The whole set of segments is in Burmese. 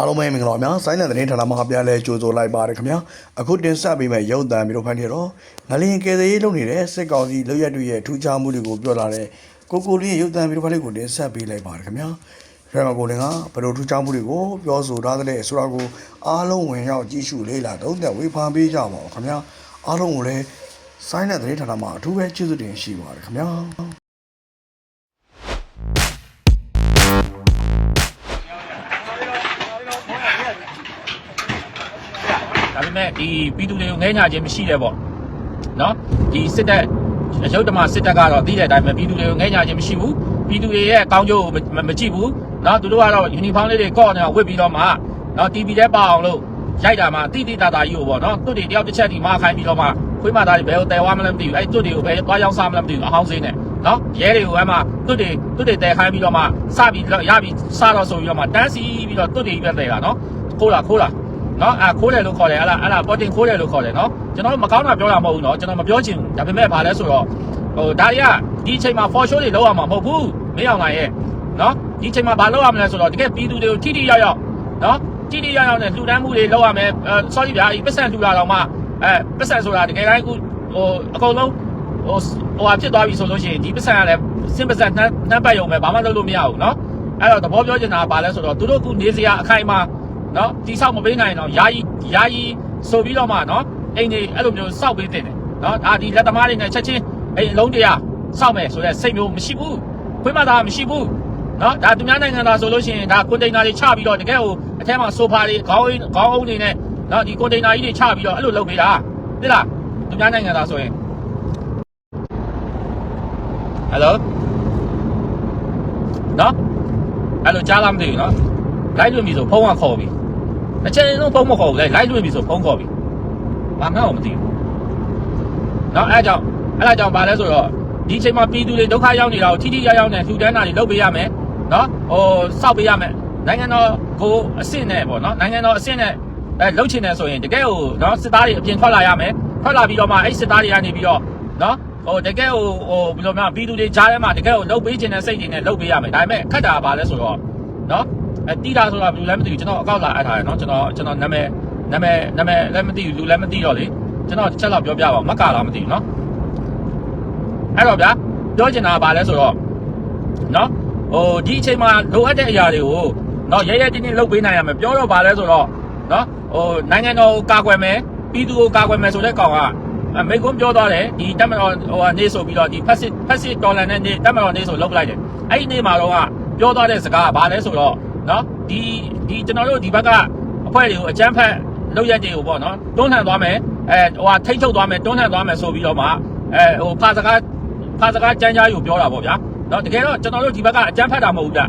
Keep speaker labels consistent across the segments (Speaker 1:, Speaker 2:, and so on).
Speaker 1: အားလုံးပဲမင်္ဂလာပါများဆိုင်းတဲ့သတင်းဌာနမှာပြန်လဲကြိုဆိုလိုက်ပါတယ်ခင်ဗျာအခုတင်ဆက်ပေးမယ့်ရုပ်သံမျိုးတို့ဖန်တီတော့ငလင်ကယ်ဆယ်ရေးလုပ်နေတဲ့စစ်ကောင်စီလုပ်ရက်တွေရဲ့ထူးခြားမှုတွေကိုပြောလာတဲ့ကိုကိုလေးရဲ့ရုပ်သံမျိုးတို့ဖန်တီကိုတင်ဆက်ပေးလိုက်ပါတယ်ခင်ဗျာရမကိုလင်ကဘယ်လိုထူးခြားမှုတွေကိုပြောဆိုထားတဲ့ဆိုတာကိုအားလုံးဝင်ရောက်ကြည့်ရှုလေ့လာသုံးသပ်ဝေဖန်ပေးကြပါဦးခင်ဗျာအားလုံးကိုလည်းဆိုင်းတဲ့သတင်းဌာနမှာအထူးပဲကျေးဇူးတင်ရှိပါတယ်ခင်ဗျာ
Speaker 2: ပေမဲ့ဒီပြည်သူတွေကိုငဲညာခြင်းမရှိတယ်ပေါ့နော်ဒီစစ်တပ်အယုဒ္ဓမစစ်တပ်ကတော့သိတဲ့အတိုင်းပဲပြည်သူတွေကိုငဲညာခြင်းမရှိဘူးပြည်သူတွေရဲ့ကောင်းကျိုးကိုမမကြည့်ဘူးနော်သူတို့ကတော့ယူနီဖောင်းလေးတွေကော့နေအောင်ဝတ်ပြီးတော့မှနော် TV ထဲပါအောင်လို့ရိုက်တာမှတိတိတတာကြီးကိုပေါ့နော်သူတွေတယောက်တစ်ချက်ဒီမှာခိုင်းပြီးတော့မှခွေးမသားတွေဘယ်ကိုတဲဝါမလဲမသိဘူးအဲ့သူတွေကိုဘယ်သွားရောက်စားမလဲမသိဘူးအဟောင်းစင်းနဲ့နော်ရဲတွေကိုအမှသူတွေသူတွေတဲခိုင်းပြီးတော့မှစပြီးရပြီးစားတော့ဆိုပြီးတော့မှတန်းစီပြီးတော့သူတွေပဲတဲတာနော်ခိုးတာခိုးတာ နော်အဲခိုးတယ်လို့ခေါ်တယ်အဲ့လားအဲ့လားပေါ်တင်ခိုးတယ်လို့ခေါ်တယ်နော်ကျွန်တော်တို့မကောင်းတာပြောတာမဟုတ်ဘူးနော်ကျွန်တော်မပြောချင်ဘူးဒါပေမဲ့ဗာလဲဆိုတော့ဟိုဒါတွေကဒီအချိန်မှာ for show တွေလောက်ရမှာမဟုတ်ဘူးမင်းအောင်နိုင်ရဲ့နော်ဒီအချိန်မှာဘာလောက်ရမလဲဆိုတော့တကယ်ပြည်သူတွေကိုထိထိရောက်ရောက်နော်ထိထိရောက်ရောက်နဲ့လှူဒန်းမှုတွေလောက်ရမယ်အဲ sorry ဗျာဒီပတ်စံလှူတာတော့မှအဲပတ်စံဆိုတာတကယ်တိုင်းအခုဟိုအကုန်လုံးဟိုဟိုဟာဖြစ်သွားပြီဆိုလို့ရှိရင်ဒီပတ်စံကလည်းစင်ပတ်စံနှမ်းနှမ်းပတ်ရုံပဲဘာမှလုပ်လို့မရဘူးနော်အဲ့တော့သဘောပြောချင်တာကဘာလဲဆိုတော့သူတို့ခုနေစရာအခိုင်အမာ နော်တိဆောက်မပေးနိုင်တော့ယာယီယာယီဆိုပြီးတော့မှနော်အိမ်တွေအဲ့လိုမျိုးစောက်ပေးတင်တယ်နော်ဒါဒီလက်သမားတွေနဲ့ချက်ချင်းအိမ်အလုံးတရားစောက်မယ်ဆိုတဲ့စိတ်မျိုးမရှိဘူးခွေးမသားမရှိဘူးနော်ဒါသူများနိုင်ငံသားဆိုလို့ရှိရင်ဒါကွန်တိန်နာတွေချပြီးတော့တကယ်ဟိုအထက်မှာဆိုဖာတွေခေါင်းအင်းခေါင်းအုံးတွေနဲ့နော်ဒီကွန်တိန်နာကြီးတွေချပြီးတော့အဲ့လိုလုပ်ပေးတာသိလားသူများနိုင်ငံသားဆိုရင်ဟယ်လိုနော်အဲ့လိုကြားလားမသိဘူးနော်လိုက်လို့ပြီဆိုဖုန်းကခေါ်ပြီ အချိန်လုံးဖုန်းမခေါ်ဘူးလေလိုက်တွေ့ပြီဆိုဖုန်းခေါ်ပြီဘာမှမသိဘူးနော်အဲအကြောင်းအဲ့ဒါကြောင့်ပါလဲဆိုတော့ဒီအချိန်မှာပြည်သူတွေဒုက္ခရောက်နေတာကိုထိထိရောက်ရောက်နဲ့လှူဒန်းတာတွေလုပ်ပေးရမယ်နော်ဟိုစောက်ပေးရမယ်နိုင်ငံတော်ကိုအဆင့်နဲ့ပေါ့နော်နိုင်ငံတော်အဆင့်နဲ့အဲလှုပ်ချင်တယ်ဆိုရင်တကယ်ဟိုနော်စစ်သားတွေအပြင်ထွက်လာရမယ်ထွက်လာပြီးတော့မှအဲ့စစ်သားတွေကနေပြီးတော့နော်ဟိုတကယ်ဟိုဟိုဘယ်လိုမှပြည်သူတွေကြားထဲမှာတကယ်ဟိုလှုပ်ပေးချင်တဲ့စိတ်တွေနဲ့လှုပ်ပေးရမယ်ဒါပေမဲ့ခက်တာကဘာလဲဆိုတော့နော် အဲတီတာဆိုတာဘယ်လိုလဲမသိဘူးကျွန်တော်အကောက်လာအပ်ထားတယ်နော်ကျွန်တော်ကျွန်တော်နာမည်နာမည်နာမည်လည်းမသိဘူးလူလည်းမသိတော့လေကျွန်တော်တစ်ချက်တော့ပြောပြပါမကလားမသိဘူးနော်အဲ့တော့ဗျာပြောချင်တာကဘာလဲဆိုတော့နော်ဟိုဒီအချိန်မှာလိုအပ်တဲ့အရာတွေကိုနော်ရဲရဲတင်းတင်းလုပ်ပေးနိုင်ရမယ်ပြောတော့ဘာလဲဆိုတော့နော်ဟိုနိုင်ငံတော်ကိုကာကွယ်မယ်ပြည်သူကိုကာကွယ်မယ်ဆိုတဲ့ကောင်ကမိကုံးပြောသွားတယ်ဒီတက်မတော်ဟိုနေဆိုပြီးတော့ဒီဖက်စစ်ဖက်စစ်တော်လန်တဲ့နေတက်မတော်နေဆိုလောက်လိုက်တယ်အဲ့ဒီနေမှာတော့ကပြောသွားတဲ့စကားကဘာလဲဆိုတော့ နော်ဒီဒီကျွန်တော်တို့ဒီဘက်ကအဖွဲ့တွေကိုအကြမ်းဖက်လုပ်ရက်တွေကိုပေါ့နော်တွန်းလှန်သွားမယ်အဲဟိုဟာထိတ်ထုတ်သွားမယ်တွန်းလှန်သွားမယ်ဆိုပြီးတော့မှအဲဟိုဖာစကားဖာစကားကြမ်းကြားယူပြောတာပေါ့ဗျာနော်တကယ်တော့ကျွန်တော်တို့ဒီဘက်ကအကြမ်းဖက်တာမဟုတ်ဘူးဗျ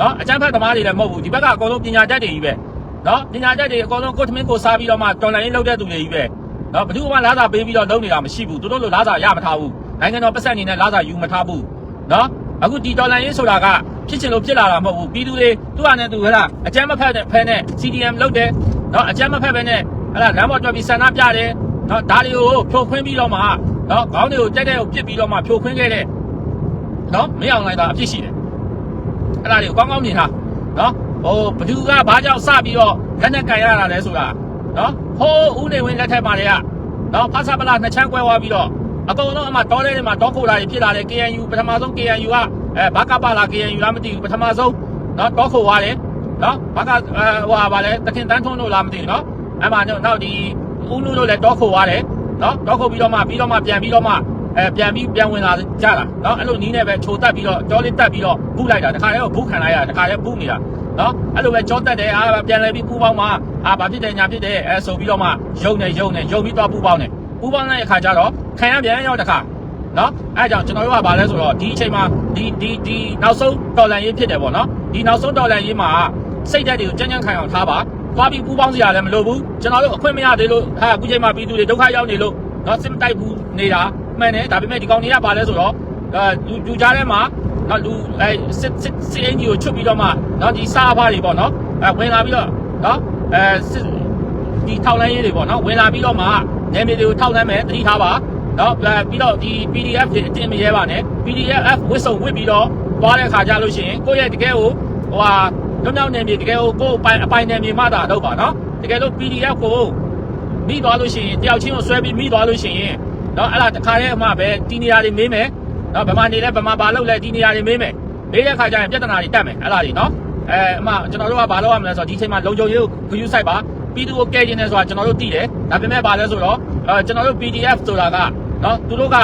Speaker 2: နော်အကြမ်းဖက်သမားတွေလည်းမဟုတ်ဘူးဒီဘက်ကအကုန်လုံးပညာတတ်တွေကြီးပဲနော်ပညာတတ်တွေအကုန်လုံးကိုယ်ထမင်းကိုစားပြီးတော့မှတော်လိုင်းလုပ်တဲ့သူတွေကြီးပဲနော်ဘယ်သူမှလာစာပေးပြီးတော့လုပ်နေတာမရှိဘူးသူတို့လိုလာစာရမထားဘူးနိုင်ငံတော်ပတ်စံနေနဲ့လာစာယူမထားဘူးနော်အခုဒီဒေါ်လာရင်းဆိုတာက ဖြစ်ချင်လို့ဖြစ်လာတာမဟုတ်ဘူးပြည်သူတွေသူ့အနေနဲ့သူဟဲ့လားအကြမ်းမဖက်တဲ့ဖဲနဲ့ CDM လုပ်တယ်နော်အကြမ်းမဖက်ပဲနဲ့ဟဲ့လားလမ်းပေါ်ထွက်ပြီးဆန္ဒပြတယ်နော်ဒါတွေကိုဖြိုခွင်းပြီးတော့မှနော်ခေါင်းတွေကိုကြိုက်တဲ့ကိုပြစ်ပြီးတော့မှဖြိုခွင်းခဲ့တဲ့နော်မင်းအောင်လိုက်တာအဖြစ်ရှိတယ်အဲ့ဒါတွေကိုကောင်းကောင်းမြင်ထားနော်ဟိုဘသူကဘာကြောင့်စပြီးတော့လက်နဲ့ကန်ရတာလဲဆိုတာနော်ဟိုးဦးနေဝင်လက်ထက်မှာတွေကနော်ဖဆပလာနှစ်ချမ်းကွဲသွားပြီးတော့အကုန်လုံးအမတော်တဲ့နေမှာတောခိုတာတွေဖြစ်လာတယ် KNU ပထမဆုံး KNU က အဲဘာကပါလာ KNU လားမသိဘူးပထမဆုံးနော်တောခိုသွားတယ်နော်ဘာကအဲဟိုဟာပါလဲတခင်တန်းထွန်းတို့လားမသိဘူးနော်အဲ့မှာနောက်ဒီဦးနုတို့လည်းတောခိုသွားတယ်နော်တောခိုပြီးတော့မှပြီးတော့မှပြန်ပြီးတော့မှအဲပြန်ပြီးပြန်ဝင်လာကြတာနော်အဲ့လိုနီးနေပဲချိုတက်ပြီးတော့ကြောလေးတက်ပြီးတော့ဘူးလိုက်တာတခါတည်းကဘူးခံလိုက်ရတခါတည်းဘူးနေတာနော်အဲ့လိုပဲကြောတက်တယ်အာပြန်လဲပြီးပူပေါင်းမှာအာဘာဖြစ်တယ်ညာဖြစ်တယ်အဲဆိုပြီးတော့မှယုံနေယုံနေယုံပြီးတော့ပူပေါင်းတယ်ပူပေါင်းတဲ့အခါကျတော့ခံရပြန်ရောက်တခါ နော်အဲအကြောင်းကျွန်တော်တို့ကဗာလဲဆိုတော့ဒီအချိန်မှာဒီဒီဒီနောက်ဆုံးတော်လန်ရေးဖြစ်တယ်ပေါ့နော်ဒီနောက်ဆုံးတော်လန်ရေးမှာစိတ်ဓာတ်တွေကိုကြမ်းကြမ်းခံအောင်ထားပါသွားပြီးပူးပေါင်းစရာလည်းမလိုဘူးကျွန်တော်တို့အခွင့်မရသေးလို့ဟာအခုချိန်မှာပြည်သူတွေဒုက္ခရောက်နေလို့နော်စစ်မတိုက်ဘူးနေတာမှန်တယ်ဒါပေမဲ့ဒီကောင်တွေကဗာလဲဆိုတော့အဲလူလူကြားထဲမှာနော်လူအဲစစ်စစ်စစ်အင်ဂျီကိုချွတ်ပြီးတော့မှနော်ဒီစားဖားတွေပေါ့နော်အဲဝင်လာပြီးတော့နော်အဲစစ်ဒီထောက်လန်းရေးတွေပေါ့နော်ဝင်လာပြီးတော့မှနေမြေတွေကိုထောက်လန်းမယ်တတိထားပါ နော်ပြီးတော့ဒီ PDF တွေအတင်မရဲပါနဲ့ PDF ဝစ်စုံဝစ်ပြီးတော့သွားတဲ့ခါကြလို့ရှိရင်ကိုယ့်ရဲ့တကယ်ကိုဟိုဟာလွတ်မြောက်နယ်မြေတကယ်ကိုကိုယ်အပိုင်အပိုင်နယ်မြေမှသာတော့ပါနော်တကယ်လို့ PDF ကိုမိသွားလို့ရှိရင်တယောက်ချင်းကိုဆွဲပြီးမိသွားလို့ရှိရင်နော်အဲ့ဒါတခါတည်းအမှပဲတီနေရာတွေမေးမယ်နော်ဗမာနေလဲဗမာဘာလုပ်လဲတီနေရာတွေမေးမယ်မေးတဲ့ခါကျရင်ပြဿနာတွေတက်မယ်အဲ့ဒါတွေနော်အဲအမှကျွန်တော်တို့ကဘာလုပ်ရမလဲဆိုတော့ဒီချိန်မှာလုံခြုံရေးကိုဂရုစိုက်ပါပြည်သူကိုကဲကျင်နေဆိုတာကျွန်တော်တို့သိတယ်ဒါပေမဲ့ဘာလဲဆိုတော့အဲကျွန်တော်တို့ PDF ဆိုတာက နော်သူတို့က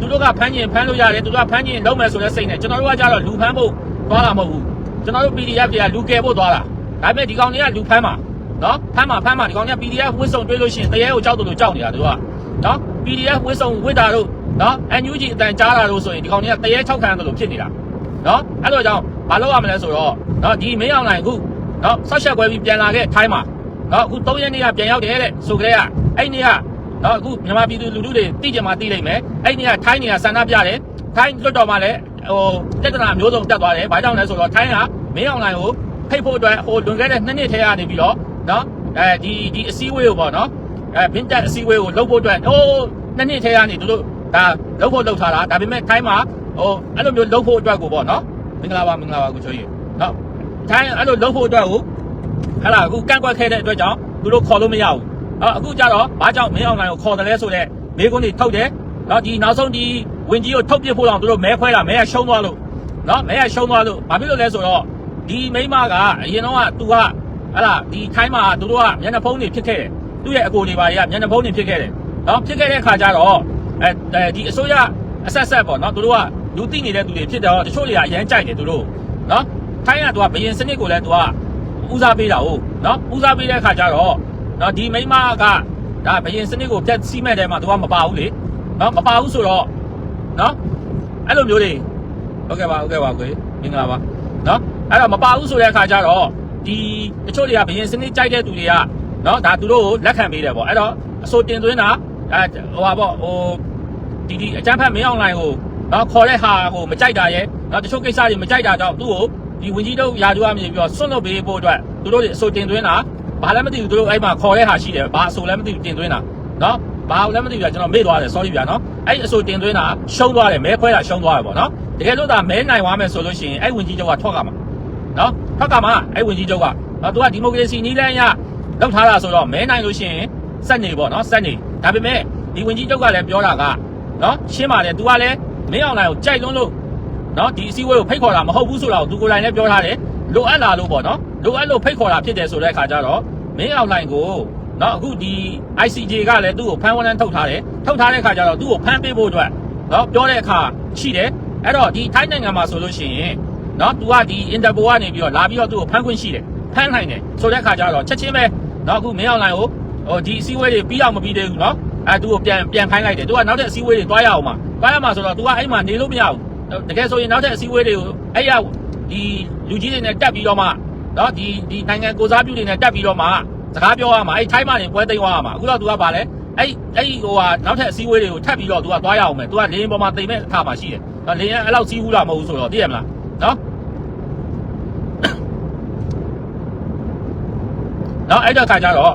Speaker 2: သူတို့ကဖမ်းကျင်ဖမ်းလို့ရတယ်သူတို့ကဖမ်းကျင်လုံးမယ်ဆိုတဲ့စိတ်နဲ့ကျွန်တော်တို့ကကြတော့လူဖမ်းဖို့သွားတာမဟုတ်ဘူးကျွန်တော်တို့ PDF တွေကလူကယ်ဖို့သွားတာဒါပေမဲ့ဒီကောင်တွေကလူဖမ်းမှာနော်ဖမ်းမှာဖမ်းမှာဒီကောင်တွေက PDF ဝစ်စုံတွေးလို့ရှိရင်တရေကိုကြောက်တယ်လို့ကြောက်နေတာသူကနော် PDF ဝစ်စုံဝစ်တာတို့နော် NUG အတန်ကြားတာတို့ဆိုရင်ဒီကောင်တွေကတရေ၆ခန်းတယ်လို့ဖြစ်နေတာနော်အဲ့လိုကြောင့်မလုပ်ရမလဲဆိုတော့နော်ဒီမင်းအောင်နိုင်အခုနော်ဆောက်ရှက်ခွဲပြီးပြန်လာခဲ့ထိုင်းမှာနော်အခု၃ရက်နေ့ကပြန်ရောက်တယ်တဲ့ဆိုကြတဲ့ကအဲ့နေ့က နော်အခုမြန်မာပြည်သူလူထုတွေသိကြမှာသိလိမ့်မယ်အဲ့နေ့ကထိုင်းနေကဆန္ဒပြတယ်ထိုင်းလွတ်တော်မှာလည်းဟိုတက်တနာမျိုးစုံတက်သွားတယ်ဘာကြောင့်လဲဆိုတော့ထိုင်းကမင်းအောင်နိုင်ကိုဖိတ်ဖို့အတွက်ဟိုလွန်ခဲ့တဲ့နှစ်နှစ်ထဲကနေပြီးတော့နော်အဲဒီဒီအစည်းအဝေးကိုပေါ့နော်အဲဘင်းတက်အစည်းအဝေးကိုလုပ်ဖို့အတွက်ဟိုနှစ်နှစ်ထဲကနေသူတို့ဒါလုပ်ဖို့လုပ်ထားတာဒါပေမဲ့ထိုင်းမှာဟိုအဲ့လိုမျိုးလုပ်ဖို့အတွက်ကိုပေါ့နော်မင်္ဂလာပါမင်္ဂလာပါကိုချိုးကြီးနော်ထိုင်းအဲ့လိုလုပ်ဖို့အတွက်ကိုဟလာအခုကန့်ကွက်ခဲ့တဲ့အတွက်ကြောင့်သူတို့ခေါ်လို့မရဘူး နော်အခုကြတော့ဘာကြောင့်မင်းအောင်နိုင်ကိုခေါ်တယ်လဲဆိုတော့မိကုန်းတွေထုတ်တယ်နော်ဒီနောက်ဆုံးဒီဝင်ကြီးကိုထုတ်ပြဖို့တော့သူတို့မဲခွဲတာမဲကရှုံးသွားလို့နော်မဲကရှုံးသွားလို့ဘာဖြစ်လို့လဲဆိုတော့ဒီမိမကအရင်တော့ကသူကဟလာဒီထိုင်းမှာသူတို့ကမျက်နှာဖုံးတွေဖြစ်ခဲ့တယ်သူ့ရဲ့အကိုတွေပါတွေကမျက်နှာဖုံးတွေဖြစ်ခဲ့တယ်နော်ဖြစ်ခဲ့တဲ့ခါကျတော့အဲဒီအစိုးရအဆက်ဆက်ပေါ့နော်သူတို့ကလူသိနေတဲ့သူတွေဖြစ်တော့တချို့တွေကအရန်ကြိုက်တယ်သူတို့နော်ထိုင်းကသူကဘယင်စနစ်ကိုလည်းသူကဦးစားပေးတာဟုတ်နော်ဦးစားပေးတဲ့ခါကျတော့ နော်ဒီမိမကဒါဘယင်စနစ်ကိုပြတ်စီးမဲ့တယ်မှာသူကမပါဘူးလေနော်မပါဘူးဆိုတော့နော်အဲ့လိုမျိုးတွေဟုတ်ကဲ့ပါဟုတ်ကဲ့ပါကိုမင်္ဂလာပါနော်အဲ့တော့မပါဘူးဆိုတဲ့အခါကျတော့ဒီတချို့တွေကဘယင်စနစ်ကြိုက်တဲ့သူတွေကနော်ဒါသူတို့ကိုလက်ခံပေးတယ်ပေါ့အဲ့တော့အစိုးတင်သွင်းတာအဲဟိုပါပေါ့ဟိုဒီဒီအကြမ်းဖက်မင်းအောင်လိုင်ကိုနော်ခေါ်တဲ့ဟာကိုမကြိုက်တာရဲ့နော်တချို့ကိစ္စတွေမကြိုက်တာကြောင့်သူ့ကိုဒီဝင်ကြီးတို့ယာတူအမြင်ပြီးတော့ဆွန့်လွတ်ပေးဖို့အတွက်သူတို့တွေအစိုးတင်သွင်းတာ ဘာလည်းမသိဘူးသူတို့အဲ့မှာခေါ်တဲ့ဟာရှိတယ်ဘာအစိုးလည်းမသိဘူးတင်သွင်းတာနော်ဘာလည်းမသိဘူးကျွန်တော်မေ့သွားတယ် sorry ဗျာနော်အဲ့အစိုးတင်သွင်းတာရှုံးသွားတယ်မဲခွဲတာရှုံးသွားတယ်ပေါ့နော်တကယ်လို့ဒါမဲနိုင်သွားမယ်ဆိုလို့ရှိရင်အဲ့ဝင်ကြီးချုပ်ကထွက်ကမှာနော်ထွက်ကမှာအဲ့ဝင်ကြီးချုပ်ကနော်သူကဒီမိုကရေစီနည်းလမ်းအရလောက်ထားတာဆိုတော့မဲနိုင်လို့ရှိရင်စက်နေပေါ့နော်စက်နေဒါပေမဲ့ဒီဝင်ကြီးချုပ်ကလည်းပြောတာကနော်ရှင်းပါတယ် तू ကလည်းမင်းအောင်လိုင်ကိုကြိုက်လွန်းလို့နော်ဒီအစည်းအဝေးကိုဖိတ်ခေါ်တာမဟုတ်ဘူးဆိုတော့ तू ကိုယ်တိုင်လည်းပြောထားတယ်လိုအပ်လာလို့ပေါ့နော် လိုအပ်လို့ဖိတ်ခေါ်တာဖြစ်တယ်ဆိုတဲ့အခါကျတော့မင်းအောင်လိုင်ကိုနော်အခုဒီ ICJ ကလည်းသူ့ကိုဖမ်းဝရမ်းထုတ်ထားတယ်ထုတ်ထားတဲ့အခါကျတော့သူ့ကိုဖမ်းပေးဖို့အတွက်နော်ပြောတဲ့အခါရှိတယ်အဲ့တော့ဒီထိုင်းနိုင်ငံမှာဆိုလို့ရှိရင်နော် तू ကဒီ Interpol ကနေပြီးတော့လာပြီးတော့သူ့ကိုဖမ်းခွင့်ရှိတယ်ဖမ်းနိုင်တယ်ဆိုတဲ့အခါကျတော့ချက်ချင်းပဲနော်အခုမင်းအောင်လိုင်ကိုဟိုဒီအစည်းအဝေးတွေပြီးအောင်မပြီးသေးဘူးနော်အဲသူ့ကိုပြန်ပြန်ခိုင်းလိုက်တယ်သူကနောက်တဲ့အစည်းအဝေးတွေတွားရအောင်မှာတွားရမှာဆိုတော့ तू ကအဲ့မှာနေလို့မရဘူးတကယ်ဆိုရင်နောက်တဲ့အစည်းအဝေးတွေကိုအဲ့ရဒီလူကြီးတွေနဲ့တက်ပြီးတော့မှ နော်ဒီဒီနိုင်ငံကိုစားပြုတွေနဲ့တက်ပြီးတော့မှစကားပြောရမှာအဲ့ထိုင်းမှနေပွဲသိမ်းသွားရမှာအခုတော့ तू ကပါလဲအဲ့အဲ့ဟိုဟာနောက်ထပ်အစည်းအဝေးတွေကိုထပ်ပြီးတော့ तू ကတွားရအောင်မယ် तू ကလေရင်ပေါ်မှာတိမ်မဲ့အခါမှာရှိတယ်နော်လေရင်အဲ့လောက်စီးဘူးလားမဟုတ်ဘူးဆိုတော့သိရမလားနော်နော်အဲ့တော့ခါကြတော့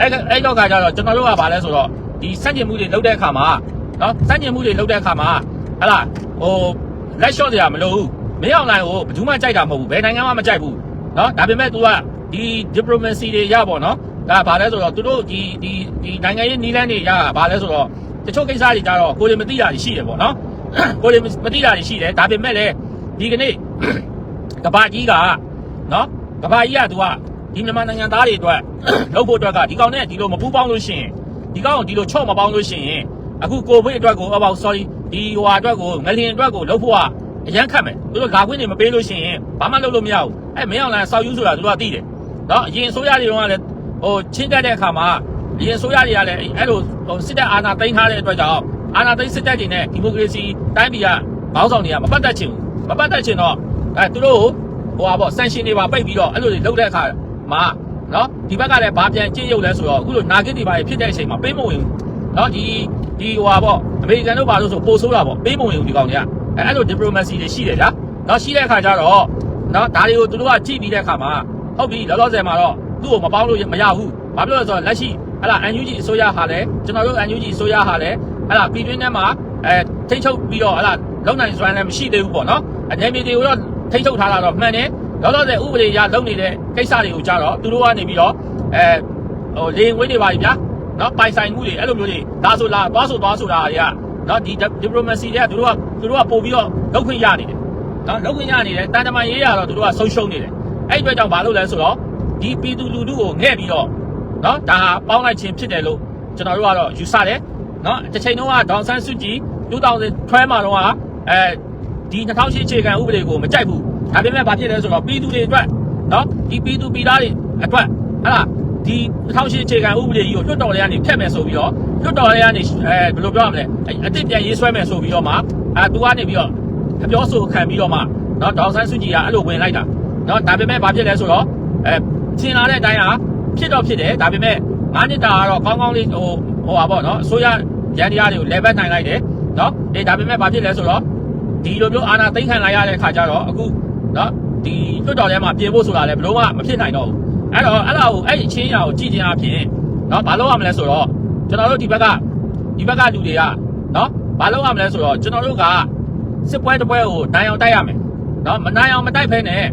Speaker 2: အဲ့အဲ့တော့ခါကြတော့ကျွန်တော်တို့ကဘာလဲဆိုတော့ဒီစန့်ကျင်မှုတွေလုပ်တဲ့အခါမှာနော်စန့်ကျင်မှုတွေလုပ်တဲ့အခါမှာဟလာဟိုလက်လျှော့ကြရမလို့ဘူးမင်းအောင်နိုင်ကိုဘယ်သူမှကြိုက်တာမဟုတ်ဘူးဘယ်နိုင်ငံမှမကြိုက်ဘူး နော်ဒါပေမဲ့ तू ကဒီ diplomacy တွေရပေါ့နော်ဒါဘာလဲဆိုတော့သူတို့ဒီဒီဒီနိုင်ငံရေးနီးလန်းတွေရဘာလဲဆိုတော့တချို့ကိစ္စတွေကြတော့ကိုယ်တွေမသိတာတွေရှိတယ်ပေါ့နော်ကိုယ်တွေမသိတာတွေရှိတယ်ဒါပေမဲ့လည်းဒီကနေ့ကဘာကြီးကနော်ကဘာကြီးက तू ကဒီမြန်မာနိုင်ငံသားတွေအတွက်လုပ်ဖို့အတွက်ကဒီကောင်နဲ့ဒီလိုမပူးပေါင်းလို့ရှိရင်ဒီကောင်ကိုဒီလိုချော့မပေါင်းလို့ရှိရင်အခုကိုဗစ်အတွက်ကိုအပေါ့ sorry ဒီဟိုဟာအတွက်ကိုငလျင်အတွက်ကိုလုပ်ဖို့က အရန်ခတ်မယ်သူတို့လာခွင့်တွေမပေးလို့ရှိရင်ဘာမှလုပ်လို့မရဘူးအဲမင်းအောင်လန်ဆောက်ယူဆိုတာသူတို့ကသိတယ်နော်အရင်အစိုးရတွေတုန်းကလည်းဟိုချင်းတက်တဲ့အခါမှာအရင်အစိုးရတွေကလည်းအဲ့လိုဟိုစစ်တပ်အာဏာသိမ်းထားတဲ့အတွက်ကြောင့်အာဏာသိမ်းစစ်တပ်တွေနဲ့ဒီမိုကရေစီတိုင်းပြည်ကခေါင်းဆောင်တွေကမပတ်သက်ချင်ဘူးမပတ်သက်ချင်တော့အဲသူတို့ဟိုဟာပေါ့ဆန်ရှင်တွေပါပိတ်ပြီးတော့အဲ့လိုတွေလုပ်တဲ့အခါမှာနော်ဒီဘက်ကလည်းဘာပြန်ကြည့်ရုပ်လဲဆိုတော့အခုလိုနာဂစ်တွေပါဖြစ်တဲ့အချိန်မှာပေးမဝင်ဘူးနော်ဒီဒီဟိုဟာပေါ့အမေရိကန်တို့ပါလို့ဆိုပို့ဆိုးတာပေါ့ပေးမဝင်ဘူးဒီကောင်တွေက အဲအဲ့လို diplomacy တွေရှိတယ်ဗျာနော်ရှိတဲ့အခါကျတော့နော်ဒါတွေကိုသူတို့ကကြည့်ပြီးတဲ့အခါမှာဟုတ်ပြီလောလောဆယ်မှာတော့သူ့ကိုမပေါင်းလို့မရဘူးဘာဖြစ်လို့လဲဆိုတော့လက်ရှိဟလာ NUG အစိုးရဟာလည်းကျွန်တော်တို့ NUG အစိုးရဟာလည်းဟလာပြည်တွင်းထဲမှာအဲထိတ်ချုပ်ပြီးတော့ဟလာလုံနိုင်စွမ်းလည်းမရှိသေးဘူးပေါ့နော်အနေမြေတွေကိုတော့ထိတ်ချုပ်ထားတာတော့မှန်တယ်လောလောဆယ်ဥပဒေအရလုပ်နေတဲ့ကိစ္စတွေကိုကြတော့သူတို့ကနေပြီးတော့အဲဟိုလေရင်ခွေးတွေပါပြီဗျာနော်ပိုင်ဆိုင်မှုတွေအဲ့လိုမျိုးတွေဒါဆိုလားသွားဆိုသွားဆိုတာတွေက နော်ဒီ diplomacy တွေကသူတို့ကသူတို့ကပို့ပြီးတော့လုပ်ခွင့်ရနေတယ်နော်လုပ်ခွင့်ရနေတယ်တန်တမာရေးရတော့သူတို့ကဆုံးရှုံးနေတယ်အဲ့ဒီအတွက်ကြောင့်ဘာလို့လဲဆိုတော့ဒီပြည်သူလူထုကိုငဲ့ပြီးတော့နော်ဒါဟာပေါင်းလိုက်ခြင်းဖြစ်တယ်လို့ကျွန်တော်တို့ကတော့ယူဆတယ်နော်တစ်ချိန်တုန်းကဒေါန်ဆန်းစုကြည်2012မှာတော့အဲဒီ2008အခြေခံဥပဒေကိုမကြိုက်ဘူးဒါပေမဲ့ဘာဖြစ်လဲဆိုတော့ပြည်သူတွေအတွက်နော်ဒီပြည်သူပြည်သားတွေအတွက်ဟလာ ဒီ2008အခြေခံဥပဒေကြီးကိုလွှတ်တော်ထဲကနေဖျက်မယ်ဆိုပြီးတော့လွှတ်တော်ထဲကနေအဲဘယ်လိုပြောရမလဲအစ်စ်ပြန်ရေးဆွဲမယ်ဆိုပြီးတော့မှအဲသူကနေပြီးတော့အပြောဆိုခံပြီးတော့မှနော်ဒေါန်ဆန်းစုကြည်ကအဲ့လိုဝင်လိုက်တာနော်ဒါပေမဲ့ဘာဖြစ်လဲဆိုတော့အဲရှင်းလာတဲ့အတိုင်းဟာဖြစ်တော့ဖြစ်တယ်ဒါပေမဲ့ငါးနှစ်တာကတော့ကောင်းကောင်းလေးဟိုဟိုပါပေါ့နော်အစိုးရရန်တရားတွေကို level နိုင်လိုက်တယ်နော်အေးဒါပေမဲ့ဘာဖြစ်လဲဆိုတော့ဒီလိုမျိုးအာဏာသိမ်းခံလိုက်ရတဲ့ခါကျတော့အခုနော်ဒီလွှတ်တော်ထဲမှာပြင်ဖို့ဆိုတာလည်းဘယ်လို့မှမဖြစ်နိုင်တော့ဘူး အဲ့တော့အဲ့ဒါကိုအဲ့ဒီအချင်းအရာကိုကြည့်ခြင်းအပြင်နော်ဘာလုပ်ရမလဲဆိုတော့ကျွန်တော်တို့ဒီဘက်ကဒီဘက်ကလူတွေကနော်ဘာလုပ်ရမလဲဆိုတော့ကျွန်တော်တို့ကစစ်ပွဲတစ်ပွဲကိုနိုင်အောင်တိုက်ရမယ်နော်မနိုင်အောင်မတိုက်ဖဲနဲ့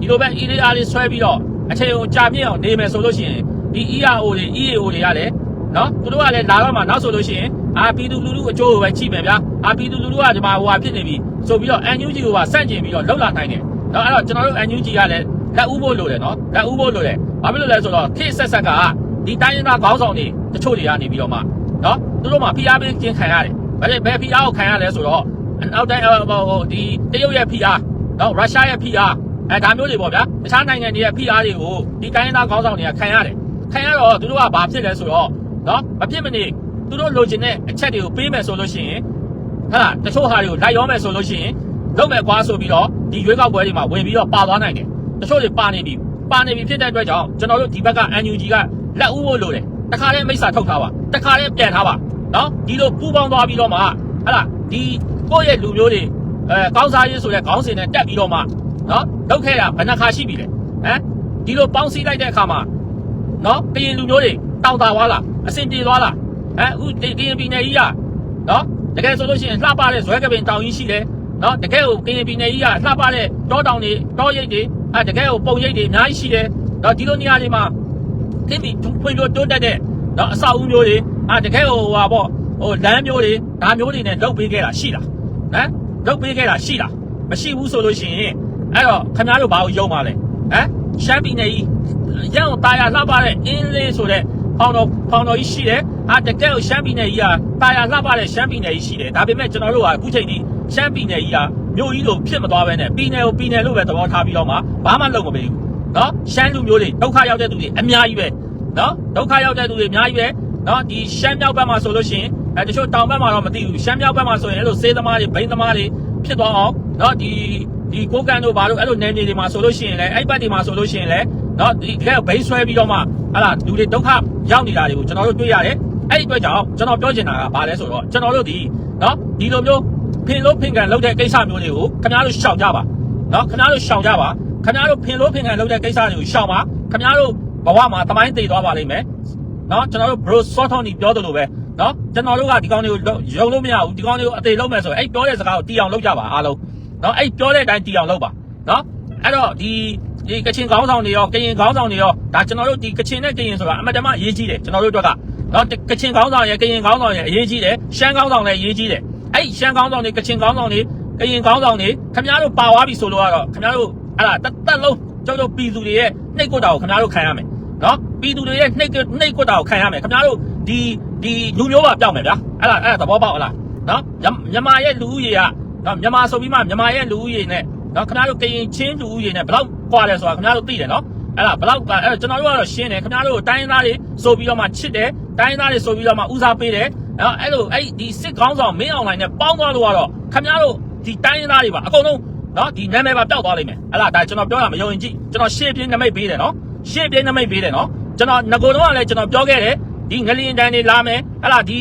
Speaker 2: ဒီလိုပဲ EDR လေးဆွဲပြီးတော့အချိန်ကိုကြာမြင့်အောင်နေမယ်ဆိုလို့ရှိရင်ဒီ ERO တွေ EAO တွေကလည်းနော်သူတို့ကလည်းလာတော့မှနောက်ဆိုလို့ရှိရင်အာပြည်သူလူထုအကျိုးကိုပဲကြည့်မယ်ဗျာအာပြည်သူလူထုကဒီမှာဟိုဟာဖြစ်နေပြီဆိုပြီးတော့ NUG ကိုပါစန့်ကျင်ပြီးတော့လှုပ်လာနိုင်တယ်နော်အဲ့တော့ကျွန်တော်တို့ NUG ကလည်း လက်ဦးဖို့လိုတယ်နော်လက်ဦးဖို့လိုတယ်ဘာဖြစ်လို့လဲဆိုတော့ခေတ်ဆက်ဆက်ကဒီတိုင်းရင်းသားခေါင်းဆောင်တွေတချို့တွေကနေပြီးတော့မှနော်သူတို့မှဖိအားပေးခြင်းခံရတယ်ဘယ်ဘယ်ဖိအားကိုခံရလဲဆိုတော့နောက်တိုင်းဟိုဒီတရုတ်ရဲ့ဖိအားနော်ရုရှားရဲ့ဖိအားအဲဒါမျိုးတွေပေါ့ဗျာတခြားနိုင်ငံတွေရဲ့ဖိအားတွေကိုဒီတိုင်းရင်းသားခေါင်းဆောင်တွေကခံရတယ်ခံရတော့သူတို့ကဘာဖြစ်လဲဆိုတော့နော်မဖြစ်မနေသူတို့လိုချင်တဲ့အချက်တွေကိုပေးမယ်ဆိုလို့ရှိရင်ဟာတချို့ဟာတွေကိုလိုက်ရောမယ်ဆိုလို့ရှိရင်လုပ်မယ်ကွာဆိုပြီးတော့ဒီရွေးကောက်ပွဲတွေမှာဝင်ပြီးတော့ပါသွားနိုင်တယ် တချို့တွေပါနေပြီပါနေပြီဖြစ်တဲ့အတွက်ကြောင့်ကျွန်တော်တို့ဒီဘက်က NUG ကလက်ဦးဖို့လိုတယ်တခါတည်းမိစ္ဆာထုတ်ထားပါတခါတည်းပြန်ထားပါနော်ဒီလိုပူပေါင်းသွားပြီးတော့မှဟလာဒီကိုယ့်ရဲ့လူမျိုးတွေအဲကောင်းစားရေးဆိုတဲ့ခေါင်းစဉ်နဲ့တက်ပြီးတော့မှနော်လုပ်ခဲ့တာဘယ်နှခါရှိပြီလဲဟမ်ဒီလိုပေါင်းစည်းလိုက်တဲ့အခါမှာနော်ကရင်လူမျိုးတွေတောင်တာသွားလားအဆင်ပြေသွားလားဟမ်အခုကရင်ပြည်နယ်ကြီးကနော်တကယ်ဆိုလို့ရှိရင်လှပတဲ့ဇွဲကပင်တောင်ကြီးရှိတယ်နော်တကယ်ကိုကရင်ပြည်နယ်ကြီးကလှပတဲ့တောတောင်တွေတောရိပ်တွေ အဲတကယ်ကိုပုံရိပ်တွေအများကြီးရှိတယ်နော်ဒီလိုနေရာတွေမှာသင်ပြီးဖွင့်လို့တိုးတက်တဲ့နော်အဆောက်အဦမျိုးတွေအဲတကယ်ဟိုဟာပေါ့ဟိုလမ်းမျိုးတွေဒါမျိုးတွေနဲ့လုပ်ပေးခဲ့တာရှိလားဟမ်လုပ်ပေးခဲ့တာရှိလားမရှိဘူးဆိုလို့ရှိရင်အဲ့တော့ခင်ဗျားတို့ဘာကိုယုံပါလဲဟမ်ရှမ်းပြည်နယ်ကြီးရန်ကိုတာယာလှပတဲ့အင်းလေးဆိုတဲ့ဖောင်တော်ဖောင်တော်ကြီးရှိတယ်အာတကယ်ကိုရှမ်းပြည်နယ်ကြီးကတာယာလှပတဲ့ရှမ်းပြည်နယ်ကြီးရှိတယ်ဒါပေမဲ့ကျွန်တော်တို့ကအခုချိန်ထိရှမ်းပြည်နယ်ကြီးက မြို့ကြီးလိုဖြစ်မသွားဘဲနဲ့ပြည်နယ်ကိုပြည်နယ်လို့ပဲသဘောထားပြီးတော့မှဘာမှလုပ်မပေးဘူးနော်ရှမ်းလူမျိုးတွေဒုက္ခရောက်တဲ့သူတွေအများကြီးပဲနော်ဒုက္ခရောက်တဲ့သူတွေအများကြီးပဲနော်ဒီရှမ်းမြောက်ဘက်မှာဆိုလို့ရှိရင်အဲတချို့တောင်ဘက်မှာတော့မသိဘူးရှမ်းမြောက်ဘက်မှာဆိုရင်အဲ့လိုစေးသမားတွေဘိန်းသမားတွေဖြစ်သွားအောင်နော်ဒီဒီကိုကန်တို့ဘာလို့အဲ့လိုနယ်မြေတွေမှာဆိုလို့ရှိရင်လည်းအဲ့ဘက်တွေမှာဆိုလို့ရှိရင်လည်းနော်ဒီကဲဘိန်းဆွဲပြီးတော့မှဟာလာလူတွေဒုက္ခရောက်နေတာတွေကိုကျွန်တော်တို့တွေ့ရတယ်အဲ့ဒီအတွက်ကြောင့်ကျွန်တော်ပြောချင်တာကဘာလဲဆိုတော့ကျွန်တော်တို့ဒီနော်ဒီလိုမျိုး ဖင်လို့ဖင်ကန်လုပ်တဲ့ကိစ္စမျိုးတွေကိုခင်ဗျားတို့ရှောင်ကြပါနော်ခင်ဗျားတို့ရှောင်ကြပါခင်ဗျားတို့ဖင်လို့ဖင်ကန်လုပ်တဲ့ကိစ္စတွေကိုရှောင်ပါခင်ဗျားတို့ဘဝမှာတမိုင်းတည်သွားပါလိမ့်မယ်နော်ကျွန်တော်တို့ bro sort on ပြောတယ်လို့ပဲနော်ကျွန်တော်တို့ကဒီကောင်းတွေကိုယုံလို့မရဘူးဒီကောင်းတွေကိုအသေးလုံးမယ်ဆိုရင်အဲ့ပြောတဲ့စကားကိုတီအောင်လုပ်ကြပါအားလုံးနော်အဲ့ပြောတဲ့အတိုင်းတီအောင်လုပ်ပါနော်အဲ့တော့ဒီဒီကချင်ခေါင်းဆောင်တွေရောကရင်ခေါင်းဆောင်တွေရောဒါကျွန်တော်တို့ဒီကချင်နဲ့ကရင်ဆိုတာအမှန်တမ်းအရေးကြီးတယ်ကျွန်တော်တို့အတွက်ကနော်ကချင်ခေါင်းဆောင်ရဲ့ကရင်ခေါင်းဆောင်ရဲ့အရေးကြီးတယ်ရှမ်းခေါင်းဆောင်လည်းအရေးကြီးတယ် အဲ့ရှမ်းခေါင်းဆောင်တွေကချင်ခေါင်းဆောင်တွေကရင်ခေါင်းဆောင်တွေခင်ဗျားတို့ပါသွားပြီဆိုလို့ကတော့ခင်ဗျားတို့အဲ့ဒါတက်တက်လုံးကျုပ်တို့ပြည်သူတွေရဲ့နှိတ်ကွက်တာကိုခင်ဗျားတို့ခံရမယ်နော်ပြည်သူတွေရဲ့နှိတ်နှိတ်ကွက်တာကိုခံရမယ်ခင်ဗျားတို့ဒီဒီလူမျိုးပါပြောက်မယ်ဗျာအဲ့ဒါအဲ့ဒါသဘောပေါက်လားနော်မြန်မာရဲ့လူဦးရေကနော်မြန်မာဆိုပြီးမှမြန်မာရဲ့လူဦးရေနဲ့နော်ခင်ဗျားတို့ကရင်ချင်းလူဦးရေနဲ့ဘယ်လောက်ကွာလဲဆိုတာခင်ဗျားတို့သိတယ်နော်အဲ့ဒါဘယ်လောက်ကအဲ့ကျွန်တော်တို့ကတော့ရှင်းတယ်ခင်ဗျားတို့တိုင်းရင်းသားတွေဆိုပြီးတော့မှချစ်တယ်တိုင်းရင်းသားတွေဆိုပြီးတော့မှဦးစားပေးတယ် နော်အဲ့လိုအဲ့ဒီစစ်ကောင်းဆောင်မင်းအောင်လိုင်းနဲ့ပေါင်းသွားလို့ကတော့ခင်ဗျားတို့ဒီတိုင်းရင်းသားတွေပါအကုန်လုံးနော်ဒီနာမည်ပါပျောက်သွားလိမ့်မယ်အဲ့ဒါဒါကျွန်တော်ပြောတာမယုံရင်ကြည့်ကျွန်တော်ရှေ့ပြင်းနမိတ်ပေးတယ်နော်ရှေ့ပြင်းနမိတ်ပေးတယ်နော်ကျွန်တော်ငကိုတော့ကလည်းကျွန်တော်ပြောခဲ့တယ်ဒီငလျင်တန်းတွေလာမယ်အဲ့ဒါဒီ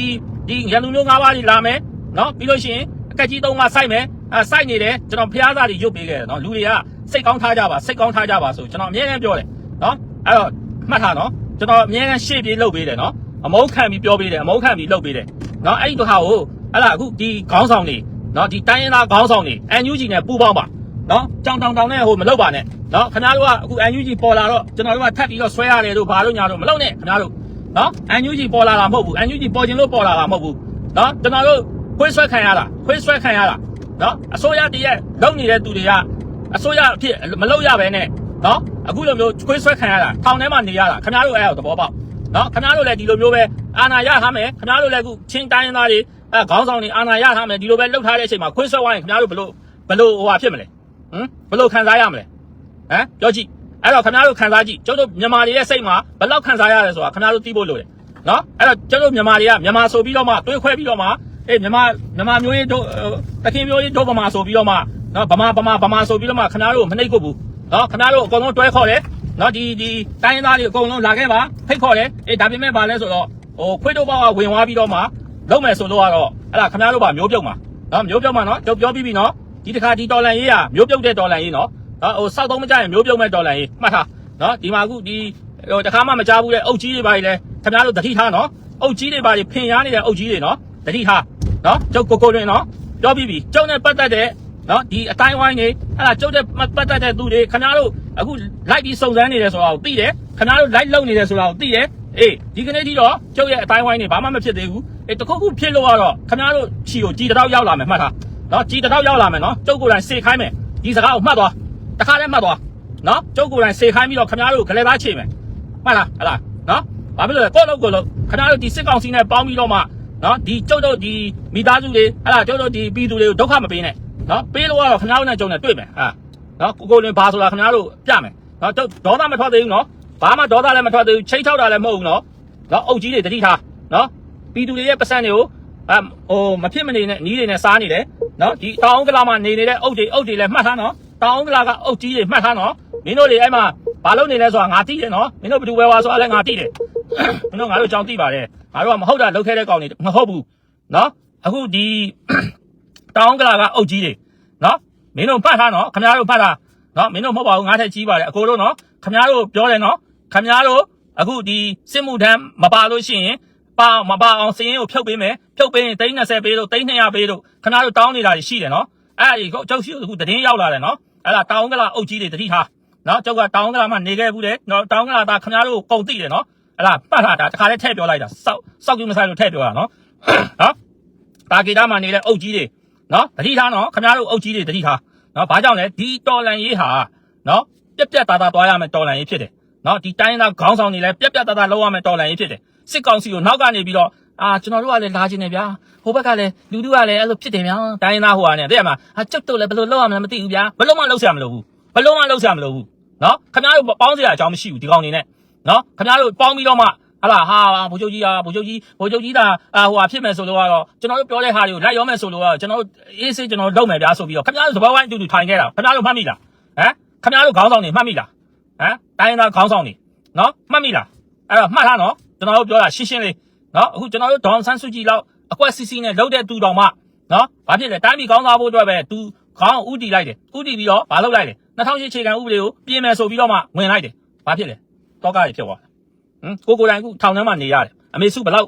Speaker 2: ဒီရန်သူမျိုး၅ပါးတွေလာမယ်နော်ပြီးလို့ရှိရင်အကက်ကြီးသုံးပါးစိုက်မယ်အဲစိုက်နေတယ်ကျွန်တော်ဖျားသားတွေရုပ်ပေးခဲ့တယ်နော်လူတွေကစိတ်ကောင်းထားကြပါစိတ်ကောင်းထားကြပါဆိုကျွန်တော်အမြဲတမ်းပြောတယ်နော်အဲ့တော့မှတ်ထားနော်ကျွန်တော်အမြဲတမ်းရှေ့ပြေးလုပ်ပေးတယ်နော် အမုန်းခံပြီးပြောပေးတယ်အမုန်းခံပြီးလုပ်ပေးတယ်နော်အဲ့ဒီတစ်ခါကိုအဲ့ဒါအခုဒီခေါင်းဆောင်တွေနော်ဒီတိုင်းရင်းသားခေါင်းဆောင်တွေ NUG နဲ့ပူးပေါင်းပါနော်ကြောင်တောင်တောင်နဲ့ဟိုမလုပ်ပါနဲ့နော်ခင်ဗျားတို့ကအခု UNG ပေါ်လာတော့ကျွန်တော်တို့ကထပ်ပြီးတော့ဆွဲရတယ်တို့ဘာလို့ညာတို့မလုပ်နဲ့ခင်ဗျားတို့နော် UNG ပေါ်လာတာမဟုတ်ဘူး UNG ပေါ်ခြင်းလို့ပေါ်လာတာမဟုတ်ဘူးနော်ကျွန်တော်တို့ခွေးဆွဲခံရတာခွေးဆွဲခံရတာနော်အစိုးရတည်းရဲ့လုပ်နေတဲ့သူတွေကအစိုးရအဖြစ်မလုပ်ရပဲနဲ့နော်အခုလိုမျိုးခွေးဆွဲခံရတာထောင်ထဲမှာနေရတာခင်ဗျားတို့အဲ့ဒါသဘောပေါက် နော်ခင်ဗျားတို့လည်းဒီလိုမျိုးပဲအာဏာရထားမယ်ခင်ဗျားတို့လည်းအခုချင်းတိုင်းရင်းသားတွေအဲခေါင်းဆောင်တွေအာဏာရထားမယ်ဒီလိုပဲလှုပ်ထားတဲ့အချိန်မှာခွေးဆွဲသွားရင်ခင်ဗျားတို့ဘလို့ဘလို့ဟိုဟာဖြစ်မလဲဟမ်ဘယ်လိုခံစားရမလဲဟမ်ပြောကြည့်အဲ့တော့ခင်ဗျားတို့ခံစားကြည့်ကျုပ်တို့မြန်မာတွေရဲ့စိတ်မှာဘယ်လောက်ခံစားရတယ်ဆိုတာခင်ဗျားတို့သိဖို့လိုတယ်နော်အဲ့တော့ကျုပ်တို့မြန်မာတွေကမြန်မာဆိုပြီးတော့မှတွေးခွဲပြီးတော့မှအေးမြန်မာမြန်မာမျိုးရေးတို့တခင်မျိုးရေးတို့ဗမာဆိုပြီးတော့မှနော်ဗမာဗမာဗမာဆိုပြီးတော့မှခင်ဗျားတို့မနှိပ်ခုတ်ဘူးနော်ခင်ဗျားတို့အကုန်လုံးတွဲခေါ်တယ် နော်ဒီဒီတိုင်းသားတွေအကုန်လုံးလာခဲ့ပါဖိတ်ခေါ်တယ်အေးဒါပေမဲ့ပါလဲဆိုတော့ဟိုခွေးတို့ဘောက်ကဝင်သွားပြီးတော့မှလုံးမယ်ဆိုလို့ကတော့အဲ့ဒါခမားတို့ပါမျိုးပြုတ်မှာနော်မျိုးပြုတ်မှာနော်ကြောက်ပြောပြီးပြီနော်ဒီတစ်ခါဒီတော်လန်ရေးကမျိုးပြုတ်တဲ့တော်လန်ရေးနော်နော်ဟိုစောက်သုံးမကြရင်မျိုးပြုတ်မဲ့တော်လန်ရေးမှတ်ထားနော်ဒီမှာအခုဒီဟိုတခါမှမကြဘူးတဲ့အုတ်ကြီးတွေပါလေခမားတို့တတိထားနော်အုတ်ကြီးတွေပါလေဖင်ရနေတဲ့အုတ်ကြီးတွေနော်တတိထားနော်ကျုပ်ကိုကိုတွင်နော်ပြောပြီးပြီကျုပ်နဲ့ပတ်သက်တဲ့ နော်ဒီအတိုင်းဝိုင်းနေအဲ့ဒါကျုပ်တဲ့ပတ်သက်တဲ့သူတွေခင်ဗျားတို့အခုလိုက်ပြီးစုံစမ်းနေတယ်ဆိုတာကိုသိတယ်ခင်ဗျားတို့လိုက်လုံနေတယ်ဆိုတာကိုသိတယ်အေးဒီကနေ့ထိတော့ကျုပ်ရဲ့အတိုင်းဝိုင်းနေဘာမှမဖြစ်သေးဘူးအေးတခုခုဖြစ်လို့ကတော့ခင်ဗျားတို့ချီကိုကြည်တောက်ရောက်လာမယ်မှတ်ထားနော်ကြည်တစ်ထောက်ရောက်လာမယ်နော်ကျုပ်ကိုယ်တိုင်စေခိုင်းမယ်ဒီစကားကိုမှတ်သွားတခါတည်းမှတ်သွားနော်ကျုပ်ကိုယ်တိုင်စေခိုင်းပြီးတော့ခင်ဗျားတို့ဂလဲသားချေမယ်မှတ်လားဟလားနော်ဘာဖြစ်လို့လဲကိုယ့်လောက်ကိုယ်လောက်ခင်ဗျားတို့ဒီစစ်ကောင်စီနဲ့ပေါင်းပြီးတော့မှနော်ဒီကျုပ်တို့ဒီမိသားစုတွေဟလားကျုပ်တို့ဒီပြည်သူတွေကိုဒုက္ခမပေးနဲ့ နော်ပေးလို့ကတော့ခင်ဗျားတို့နဲ့ကြုံနဲ့တွေ့မယ်ဟာနော်ကိုကိုလင်းဘာဆိုတာခင်ဗျားတို့ပြမယ်နော်ကျုပ်ဒေါသမထွက်သေးဘူးနော်ဘာမှဒေါသလည်းမထွက်သေးဘူးချိတ်ထောက်တာလည်းမဟုတ်ဘူးနော်နော်အုတ်ကြီးတွေတတိထားနော်ပြည်သူတွေရဲ့ပတ်စံတွေကိုအဟိုမဖြစ်မနေနဲ့နီးတွေနဲ့စားနေတယ်နော်ဒီတောင်ကလာမှာနေနေတဲ့အုတ်တွေအုတ်တွေလည်းမှတ်ထားနော်တောင်ကလာကအုတ်ကြီးတွေမှတ်ထားနော်မင်းတို့တွေအဲ့မှာဘာလုပ်နေလဲဆိုတာငါသိတယ်နော်မင်းတို့ဘယ်သူပဲဝါဆိုတာလည်းငါသိတယ်မင်းတို့ငါတို့ကြောင်သိပါတယ်ငါတို့ကမဟုတ်တာလုပ်ခဲ့တဲ့ကောင်တွေမဟုတ်ဘူးနော်အခုဒီ တောင်ကလာကအုတ်ကြီးတွေနော်မင်းတို့မှတ်ထားနော်ခင်ဗျားတို့မှတ်ထားနော်မင်းတို့မဟုတ်ပါဘူးငါထက်ကြီးပါတယ်အကိုတို့နော်ခင်ဗျားတို့ပြောတယ်နော်ခင်ဗျားတို့အခုဒီစစ်မှုထမ်းမပါလို့ရှိရင်ပါမပါအောင်စရင်ကိုဖြုတ်ပေးမယ်ဖြုတ်ပေးရင်သိန်း20ပေးလို့သိန်း200ပေးလို့ခင်ဗျားတို့တောင်းနေတာရှိတယ်နော်အဲ့ဒီကိုကျောက်ရှိအခုတည်င်းရောက်လာတယ်နော်အဲ့ဒါတောင်းကလာအုတ်ကြီးတွေတတိထားနော်ကျောက်ကတောင်းကလာမှနေခဲ့ဘူးတယ်နော်တောင်းကလာသားခင်ဗျားတို့ကုန်သိတယ်နော်အဲ့ဒါပတ်လာတာတခါလေးထည့်ပြောလိုက်တာစောက်စောက်ကြီးမဆိုင်လို့ထည့်ပြောတာနော်နော်တာဂီတာမှာနေတဲ့အုတ်ကြီးတွေ နော်တတိထားနော်ခင်ဗျားတို့အုတ်ကြီးတွေတတိထားနော်ဘာကြောင့်လဲဒီတော်လန်ရေးဟာနော်ပြက်ပြက်သားသားသွားရမယ်တော်လန်ရေးဖြစ်တယ်နော်ဒီတိုင်းသားခေါင်းဆောင်တွေလည်းပြက်ပြက်သားသားလုပ်ရမယ်တော်လန်ရေးဖြစ်တယ်စစ်ကောင်စီကိုနောက်ကနေပြီးတော့အာကျွန်တော်တို့ကလည်းလာခြင်းနေဗျာဟိုဘက်ကလည်းလူတို့ကလည်းအဲ့လိုဖြစ်တယ်ဗျာတိုင်းသားဟိုဟာနဲ့တဲ့မှာအာကျုပ်တို့လည်းဘယ်လိုလုပ်ရမလဲမသိဘူးဗျာဘယ်လိုမှလုပ်ဆရာမလိုဘူးဘယ်လိုမှလုပ်ဆရာမလိုဘူးနော်ခင်ဗျားတို့ပေါင်းစရာအကြောင်းမရှိဘူးဒီကောင်နေနဲ့နော်ခင်ဗျားတို့ပေါင်းပြီးတော့မှ ဟာလာဟာဗိုလ်ချုပ်ကြီးอ่ะဗိုလ်ချုပ်ကြီးဗိုလ်ချုပ်ကြီးဒါအာဟိုဟာဖြစ်မယ်ဆိုလို့ကတော့ကျွန်တော်တို့ပြောတဲ့ဟာတွေကိုလိုက်ရောမယ်ဆိုလို့ကတော့ကျွန်တော်တို့အေးစေးကျွန်တော်တို့လုပ်မယ်ဗျာဆိုပြီးတော့ခင်ဗျားတို့သဘောဝိုင်းအတူတူထိုင်ခဲ့တာခင်ဗျားတို့မှတ်မိလားဟမ်ခင်ဗျားတို့ခေါင်းဆောင်တွေမှတ်မိလားဟမ်တိုင်းသားခေါင်းဆောင်တွေနော်မှတ်မိလားအဲ့တော့မှတ်ထားနော်ကျွန်တော်တို့ပြောတာရှင်းရှင်းလေးနော်အခုကျွန်တော်တို့ဒေါန်ဆန်းစုကြည်လောက်အကွက်စီစီနဲ့လုပ်တဲ့သူတော်မှနော်ဘာဖြစ်လဲတိုင်းပြည်ကောင်းစားဖို့အတွက်ပဲသူခေါင်းဥတီလိုက်တယ်ဥတီပြီးတော့ဘာလုပ်လိုက်လဲ2008ခြေခံဥပဒေကိုပြင်မယ်ဆိုပြီးတော့မှဝင်လိုက်တယ်ဘာဖြစ်လဲတောကရဖြစ်သွား ဟမ်ကိုကိုတိုင်အခုထောင်ထဲမှာနေရတယ်အမေစုဘလောက်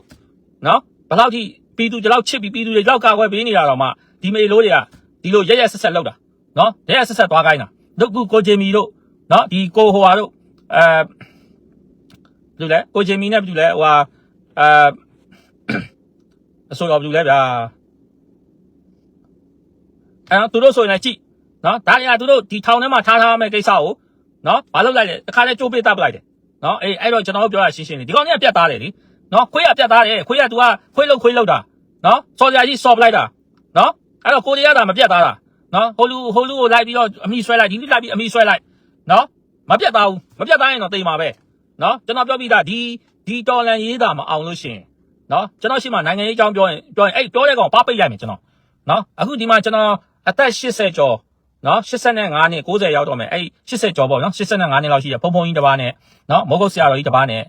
Speaker 2: နော်ဘလောက်ထိပြည်သူတွေလောက်ချစ်ပြီးပြည်သူတွေလောက်ကာကွယ်ပေးနေတာတော့မှဒီမေလိုတွေကဒီလိုရက်ရက်ဆက်ဆက်လောက်တာနော်ရက်ရက်ဆက်ဆက်သွားခိုင်းတာတို့ကူကိုဂျေမီတို့နော်ဒီကိုဟိုဟာတို့အဲဘယ်လိုလဲကိုဂျေမီနဲ့ဘယ်လိုလဲဟိုဟာအဲအစိုးရဘယ်လိုလဲဗျာအဲသူတို့ဆိုရင်လည်းကြည့်နော်ဒါတွေကသူတို့ဒီထောင်ထဲမှာထားထားမယ့်ကိစ္စကိုနော်ဘာလုပ်လိုက်လဲတခါလဲကြိုးပေးတတ်ပလိုက်တယ် နော်အေးအဲ့တော့ကျွန်တော်တို့ပြောရရှင်းရှင်းလေးဒီကောင်ကြီးကပြတ်သားတယ်လीနော်ခွေးကပြတ်သားတယ်ခွေးက तू ကခွေးလုတ်ခွေးလုတ်တာနော်စော်ကြကြီးစော်ပလိုက်တာနော်အဲ့တော့ကိုရီးယားကမပြတ်သားတာနော်ဟိုလူဟိုလူကိုလိုက်ပြီးတော့အမိဆွဲလိုက်ဒီလူလိုက်ပြီးအမိဆွဲလိုက်နော်မပြတ်သားဘူးမပြတ်သားရင်တော့တိမ်ပါပဲနော်ကျွန်တော်ပြောပြီးသားဒီဒီတော်လန်ရေးတာမအောင်လို့ရှင်နော်ကျွန်တော်ရှိမှနိုင်ငံရေးအကြောင်းပြောရင်ပြောရင်အဲ့ပြောတဲ့ကောင်ပါပိတ်လိုက်မယ်ကျွန်တော်နော်အခုဒီမှာကျွန်တော်အသက်80ကျော် နော်85နှစ်90ရောက်တော့မယ်အဲ့80ကျော်ပေါ့နော်85နှစ်လောက်ရှိတယ်ဖုံဖုံကြီးတစ်ပါးနဲ့နော်မောဂုတ်ဆရာတော်ကြီးတစ်ပါးနဲ့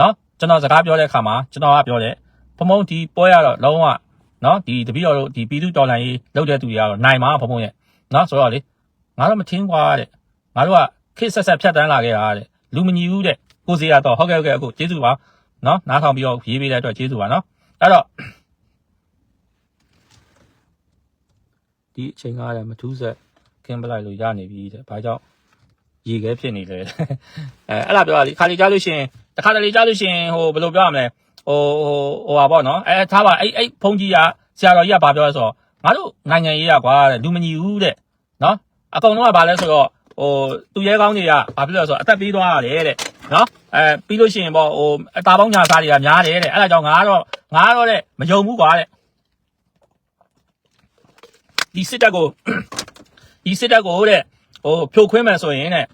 Speaker 2: နော်ကျွန်တော်စကားပြောတဲ့အခါမှာကျွန်တော်ကပြောတယ်ဖုံဖုံဒီပွဲရတော့လုံးဝနော်ဒီတပည့်တော်တို့ဒီပြည်သူတော်လှန်ရေးလုပ်တဲ့သူတွေကတော့နိုင်မှာဖုံဖုံရဲ့နော်ဆိုတော့လေငါတို့မထင်းကွာတဲ့ငါတို့ကခစ်ဆက်ဆက်ဖြတ်တန်းလာခဲ့တာတဲ့လူမညီဘူးတဲ့ကိုစီရတော့ဟုတ်ကဲ့ဟုတ်ကဲ့အခုကျေးဇူးပါနော်နားထောင်ပြီးတော့ရေးပေးတဲ့အတွက်ကျေးဇူးပါနော်အဲ့တော့ဒီအချိန်ကားလည်းမထူးဆက် ခကင်းပလိုက်လို့ရနေပြီတဲ့ဘာကြောင့်ရေခဲဖြစ်နေလဲအဲအဲ့လားပြောတာလေခါလေးကြားလို့ရှရင်တစ်ခါတလေကြားလို့ရှရင်ဟိုဘယ်လိုပြောရမလဲဟိုဟိုဟိုပါပေါ့နော်အဲထားပါအဲ့အဲ့ဖုန်ကြီးကဆရာတော်ကြီးကဘာပြောလဲဆိုတော့ငါတို့နိုင်ငံရေးရကွာတဲ့လူမညီဘူးတဲ့နော်အကောင်လုံးကဘာလဲဆိုတော့ဟိုသူရဲကောင်းတွေကဘာဖြစ်လဲဆိုတော့အသက်ပေးသွားရတယ်တဲ့နော်အဲပြီးလို့ရှိရင်ပေါ့ဟိုအတာပေါင်းညာစားတွေကများတယ်တဲ့အဲ့ဒါကြောင့်ငါကတော့ငါကတော့တဲ့မယုံဘူးကွာတဲ့ဒီစစ်တပ်ကို ဒီစစ်တပ်ကိုတဲ့ဟိုဖြိုခွင်းမယ်ဆိုရင်တဲ့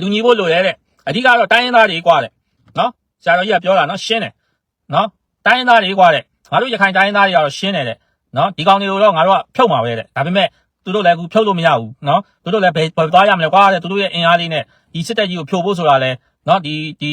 Speaker 2: လူညီဖို့လိုရဲတဲ့အဓိကတော့တိုင်းရင်းသားတွေကွာတဲ့နော်ဆရာတော်ကြီးကပြောတာနော်ရှင်းတယ်နော်တိုင်းရင်းသားတွေကွာတဲ့ငါတို့ရခိုင်တိုင်းရင်းသားတွေကတော့ရှင်းတယ်တဲ့နော်ဒီကောင်တွေကိုတော့ငါတို့ကဖြုတ်မှာပဲတဲ့ဒါပေမဲ့သူတို့လည်းအခုဖြုတ်လို့မရဘူးနော်သူတို့လည်းဘယ်ဘယ်သွားရမလဲကွာတဲ့သူတို့ရဲ့အင်အားလေးနဲ့ဒီစစ်တပ်ကြီးကိုဖြိုဖို့ဆိုတာလဲနော်ဒီဒီ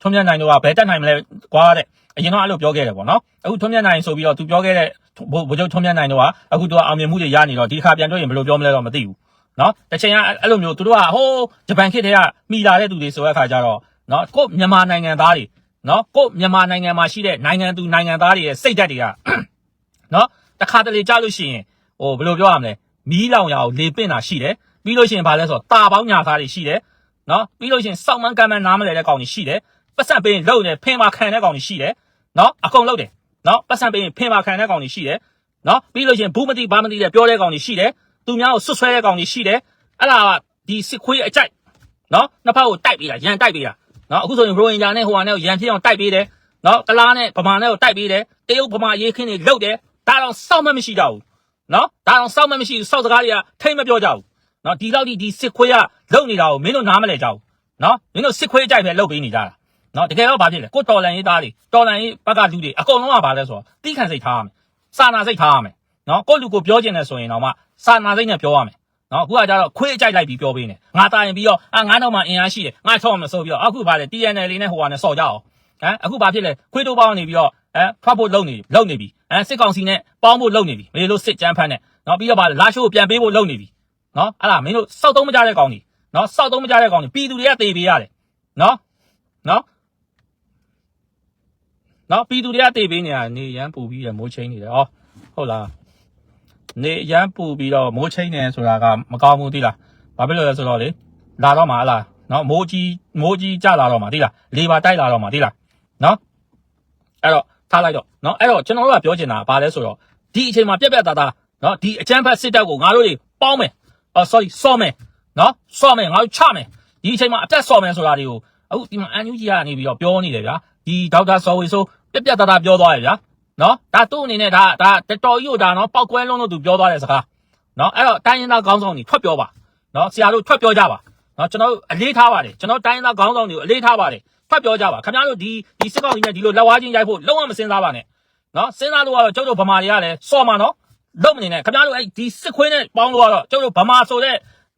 Speaker 2: ထွန်းမြတ်နိုင်တို့ကဘယ်တက်နိုင်မလဲကွာတဲ့အရင်တော့အဲ့လိုပြောခဲ့တယ်ပေါ့နော်အခုထွန်းမြတ်နိုင်ဆိုပြီးတော့သူပြောခဲ့တဲ့ ဘိုးဘိုးချုပ်ထွန်းမြတ်နိုင်တို့ကအခုသူကအောင်မြင်မှုတွေရနေတော့ဒီခါပြန်တွေ့ရင်ဘယ်လိုပြောမလဲတော့မသိဘူးနော်တစ်ချိန်ကအဲ့လိုမျိုးသူတို့ကဟိုးဂျပန်ခေတ်တည်းကမိလာတဲ့သူတွေဆိုတဲ့အခါကျတော့နော်ကို့မြန်မာနိုင်ငံသားတွေနော်ကို့မြန်မာနိုင်ငံမှာရှိတဲ့နိုင်ငံသူနိုင်ငံသားတွေရဲ့စိတ်ဓာတ်တွေကနော်တခါတလေကြားလို့ရှိရင်ဟိုဘယ်လိုပြောရမလဲမီးလောင်ရအောင်လေပင့်တာရှိတယ်ပြီးလို့ရှိရင်ဘာလဲဆိုတော့တာပေါင်းညာသားတွေရှိတယ်နော်ပြီးလို့ရှိရင်စောက်မန်းကမ်းမန်းနားမလဲတဲ့ကောင်တွေရှိတယ်ပတ်စံပေးရင်လုံနေဖင်ပါခံတဲ့ကောင်တွေရှိတယ်နော်အကုန်လုံတယ် နော်ပတ်စံပေးရင်ဖင်ပါခံတဲ့ကောင်တွေရှိတယ်နော်ပြီးလို့ရှိရင်ဘူးမတိဘာမတိတဲ့ပြောတဲ့ကောင်တွေရှိတယ်သူများကိုဆွဆွဲတဲ့ကောင်တွေရှိတယ်အဲ့ဒါကဒီစစ်ခွေးအကြိုက်နော်နှစ်ဖက်ကိုတိုက်ပေးတာရန်တိုက်ပေးတာနော်အခုဆိုရင်ရိုဟင်ဂျာနဲ့ဟိုဟာနဲ့ကိုရန်ဖြစ်အောင်တိုက်ပေးတယ်နော်ကလားနဲ့ဗမာနဲ့ကိုတိုက်ပေးတယ်တရုတ်ဗမာရေးခင်းတွေလုတ်တယ်ဒါတော့စောက်မှမရှိကြဘူးနော်ဒါတော့စောက်မှမရှိဘူးစောက်စကားတွေကထိမ့်မပြောကြဘူးနော်ဒီလောက်ဒီဒီစစ်ခွေးကလုံနေတာကိုမင်းတို့နားမလဲကြဘူးနော်မင်းတို့စစ်ခွေးအကြိုက်ပဲလုတ်ပေးနေကြတာ နော်တကယ်တော့ဘာဖြစ်လဲကိုတော်လန်ရေးသားတွေတော်လန်ရေးဘက်ကလူတွေအကုန်လုံးကဘာလဲဆိုတော့တီးခံစိတ်ထားရမယ်စာနာစိတ်ထားရမယ်နော်ကိုလူကိုပြောကျင်တယ်ဆိုရင်တော့မှစာနာစိတ်နဲ့ပြောရမယ်နော်အခုကကြတော့ခွေးအကြိုက်လိုက်ပြီးပြောပေးနေငါတာရင်ပြီးတော့အာငါတော့မှအင်အားရှိတယ်ငါထောက်မဆိုပြီးတော့အခုဗါတယ် TNL လေးနဲ့ဟိုဟာနဲ့စော်ကြအောင်ဟမ်အခုဗာဖြစ်လဲခွေးတိုးပေါင်းနေပြီးတော့အဲထွက်ဖို့လုပ်နေလုပ်နေပြီအဲစစ်ကောင်စီနဲ့ပေါင်းဖို့လုပ်နေပြီမေလို့စစ်ကြမ်းဖမ်းနဲ့နော်ပြီးတော့ဗာလာရှိုးကိုပြန်ပေးဖို့လုပ်နေပြီနော်အဲ့ဒါမင်းတို့စောက်သုံးမကြတဲ့ကောင်ကြီးနော်စောက်သုံးမကြတဲ့ကောင်ကြီးပြည်သူတွေကတေပေးရတယ်နော်နော် နော်ပြည်သူတွေကတေပေးနေရနေရန်ပူပြီးရမိုးချင်းနေတယ်ဩဟုတ်လားနေရမ်းပူပြီးတော့မိုးချိတ်နေဆိုတာကမကောင်းဘူးသိလားဘာဖြစ်လို့လဲဆိုတော့လေလာတော့မှာဟလားနော်မိုးကြီးမိုးကြီးကြလာတော့မှာသိလားလေပါတိုက်လာတော့မှာသိလားနော်အဲ့တော့ထားလိုက်တော့နော်အဲ့တော့ကျွန်တော်တို့ကပြောချင်တာကဘာလဲဆိုတော့ဒီအချိန်မှာပြက်ပြက်သားသားနော်ဒီအချမ်းဖက်စစ်တပ်ကိုငါတို့တွေပေါင်းမယ်အော် sorry စော့မယ်နော်စော့မယ်ငါတို့ချမယ်ဒီအချိန်မှာအတက်စော့မယ်ဆိုတာတွေကိုအခုဒီမှာအန်ယူဂျီကနေပြီးတော့ပြောနေတယ်ဗျာဒီဒေါက်တာစော်ဝေဆို ပြက်ပြက်သားသားပြောသွားတယ်ဗျာနော်ဒါသူ့အနေနဲ့ဒါဒါတော်တော်ကြီးကိုဒါနော်ပောက်ကွဲလုံးလို့သူပြောသွားတဲ့စကားနော်အဲ့တော့တိုင်းရင်းသားခေါင်းဆောင်တွေထွက်ပြောပါနော်ဆရာတို့ထွက်ပြောကြပါနော်ကျွန်တော်တို့အလေးထားပါတယ်ကျွန်တော်တိုင်းရင်းသားခေါင်းဆောင်တွေကိုအလေးထားပါတယ်ထွက်ပြောကြပါခင်ဗျားတို့ဒီဒီစစ်ကောင်စီနဲ့ဒီလိုလက်ဝါးချင်းရိုက်ဖို့လုံးဝမစင်စားပါနဲ့နော်စဉ်းစားလို့ကတော့ကျုပ်တို့ဗမာတွေကလည်းစော်မှာနော်လုံးမနေနဲ့ခင်ဗျားတို့အဲ့ဒီစစ်ခွေးနဲ့ပေါင်းလို့ကတော့ကျုပ်တို့ဗမာဆိုတဲ့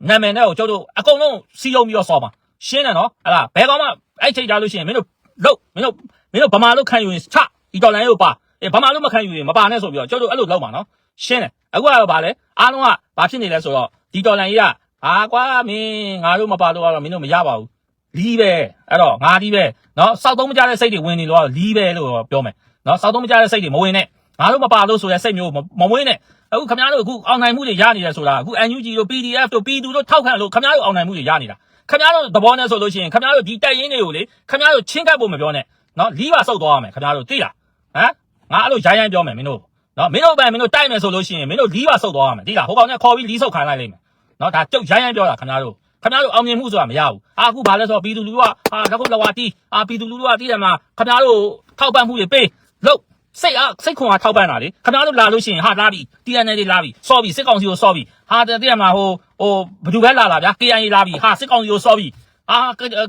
Speaker 2: နာမည်နဲ့ကိုကျုပ်တို့အကုန်လုံးစီယုံပြီးတော့စော်မှာရှင်းတယ်နော်အဲ့ဒါဘယ်ကောင်မှအဲ့ချိန်ကြလို့ရှိရင်မင်းတို့လုံးမင်းတို့ မင်းတို့ဗမာလို့ခံယူရင်ချဒီတော်လိုင်းကိုပါအေးဘာမှလို့မခံယူရင်မပါနဲ့ဆိုပြီးတော့ကျုပ်တို့အဲ့လိုလုပ်ပါနော်ရှင်းတယ်အခုကတော့ဗာလဲအားလုံးကဘာဖြစ်နေလဲဆိုတော့ဒီတော်လန်ကြီးကဟာကွာမင်းငါတို့မပါလို့ကတော့မင်းတို့မရပါဘူးလီးပဲအဲ့တော့ငါဒီပဲနော်စောက်သုံးမကြတဲ့စိတ်တွေဝင်နေလို့ကတော့လီးပဲလို့ပြောမယ်နော်စောက်သုံးမကြတဲ့စိတ်တွေမဝင်နဲ့ငါတို့မပါလို့ဆိုတဲ့စိတ်မျိုးမဝင်နဲ့အခုခမရတို့အခုအောင်နိုင်မှုတွေရနေတယ်ဆိုတာအခု NUG တို့ PDF တို့ P2 တို့ထောက်ခံလို့ခမရတို့အောင်နိုင်မှုတွေရနေတာခမရတို့သဘောနဲ့ဆိုလို့ရှိရင်ခမရတို့ဒီတိုက်ရင်တွေကိုလေခမရတို့ချင်းကပ်ဖို့မပြောနဲ့ နော်လီးပါစောက်သွားရမယ်ခမရတို့သိလားဟမ်ငါအဲ့လိုရိုင်းရိုင်းပြောမယ်မင်းတို့နော်မင်းတို့ပဲမင်းတို့တိုက်မယ်ဆိုလို့ရှိရင်မင်းတို့လီးပါဆုတ်သွားရမယ်ဒီလားဟိုကောင်နဲ့ခေါ်ပြီးလီးဆုတ်ခိုင်းလိုက်လိမ့်မယ်နော်ဒါကျုပ်ရိုင်းရိုင်းပြောတာခင်ဗျားတို့ခင်ဗျားတို့အောင်မြင်မှုဆိုတာမရဘူးအာအခုဘာလဲဆိုတော့ပြည်သူလူထုကဟာတကုတ်လဝါတီးအာပြည်သူလူထုကတီးတယ်မှာခင်ဗျားတို့ထောက်ပံ့မှုတွေပေးလို့စိတ်အားစိတ်ခွန်အားထောက်ပံ့တာလေခင်ဗျားတို့လာလို့ရှိရင်ဟာလာပြီ TNL တွေလာပြီစော်ပြီစစ်ကောင်စီကိုစော်ပြီဟာတတိယမှာဟိုဟိုဘယ်သူပဲလာလာဗျာ KNA လာပြီဟာစစ်ကောင်စီကိုစော်ပြီအာ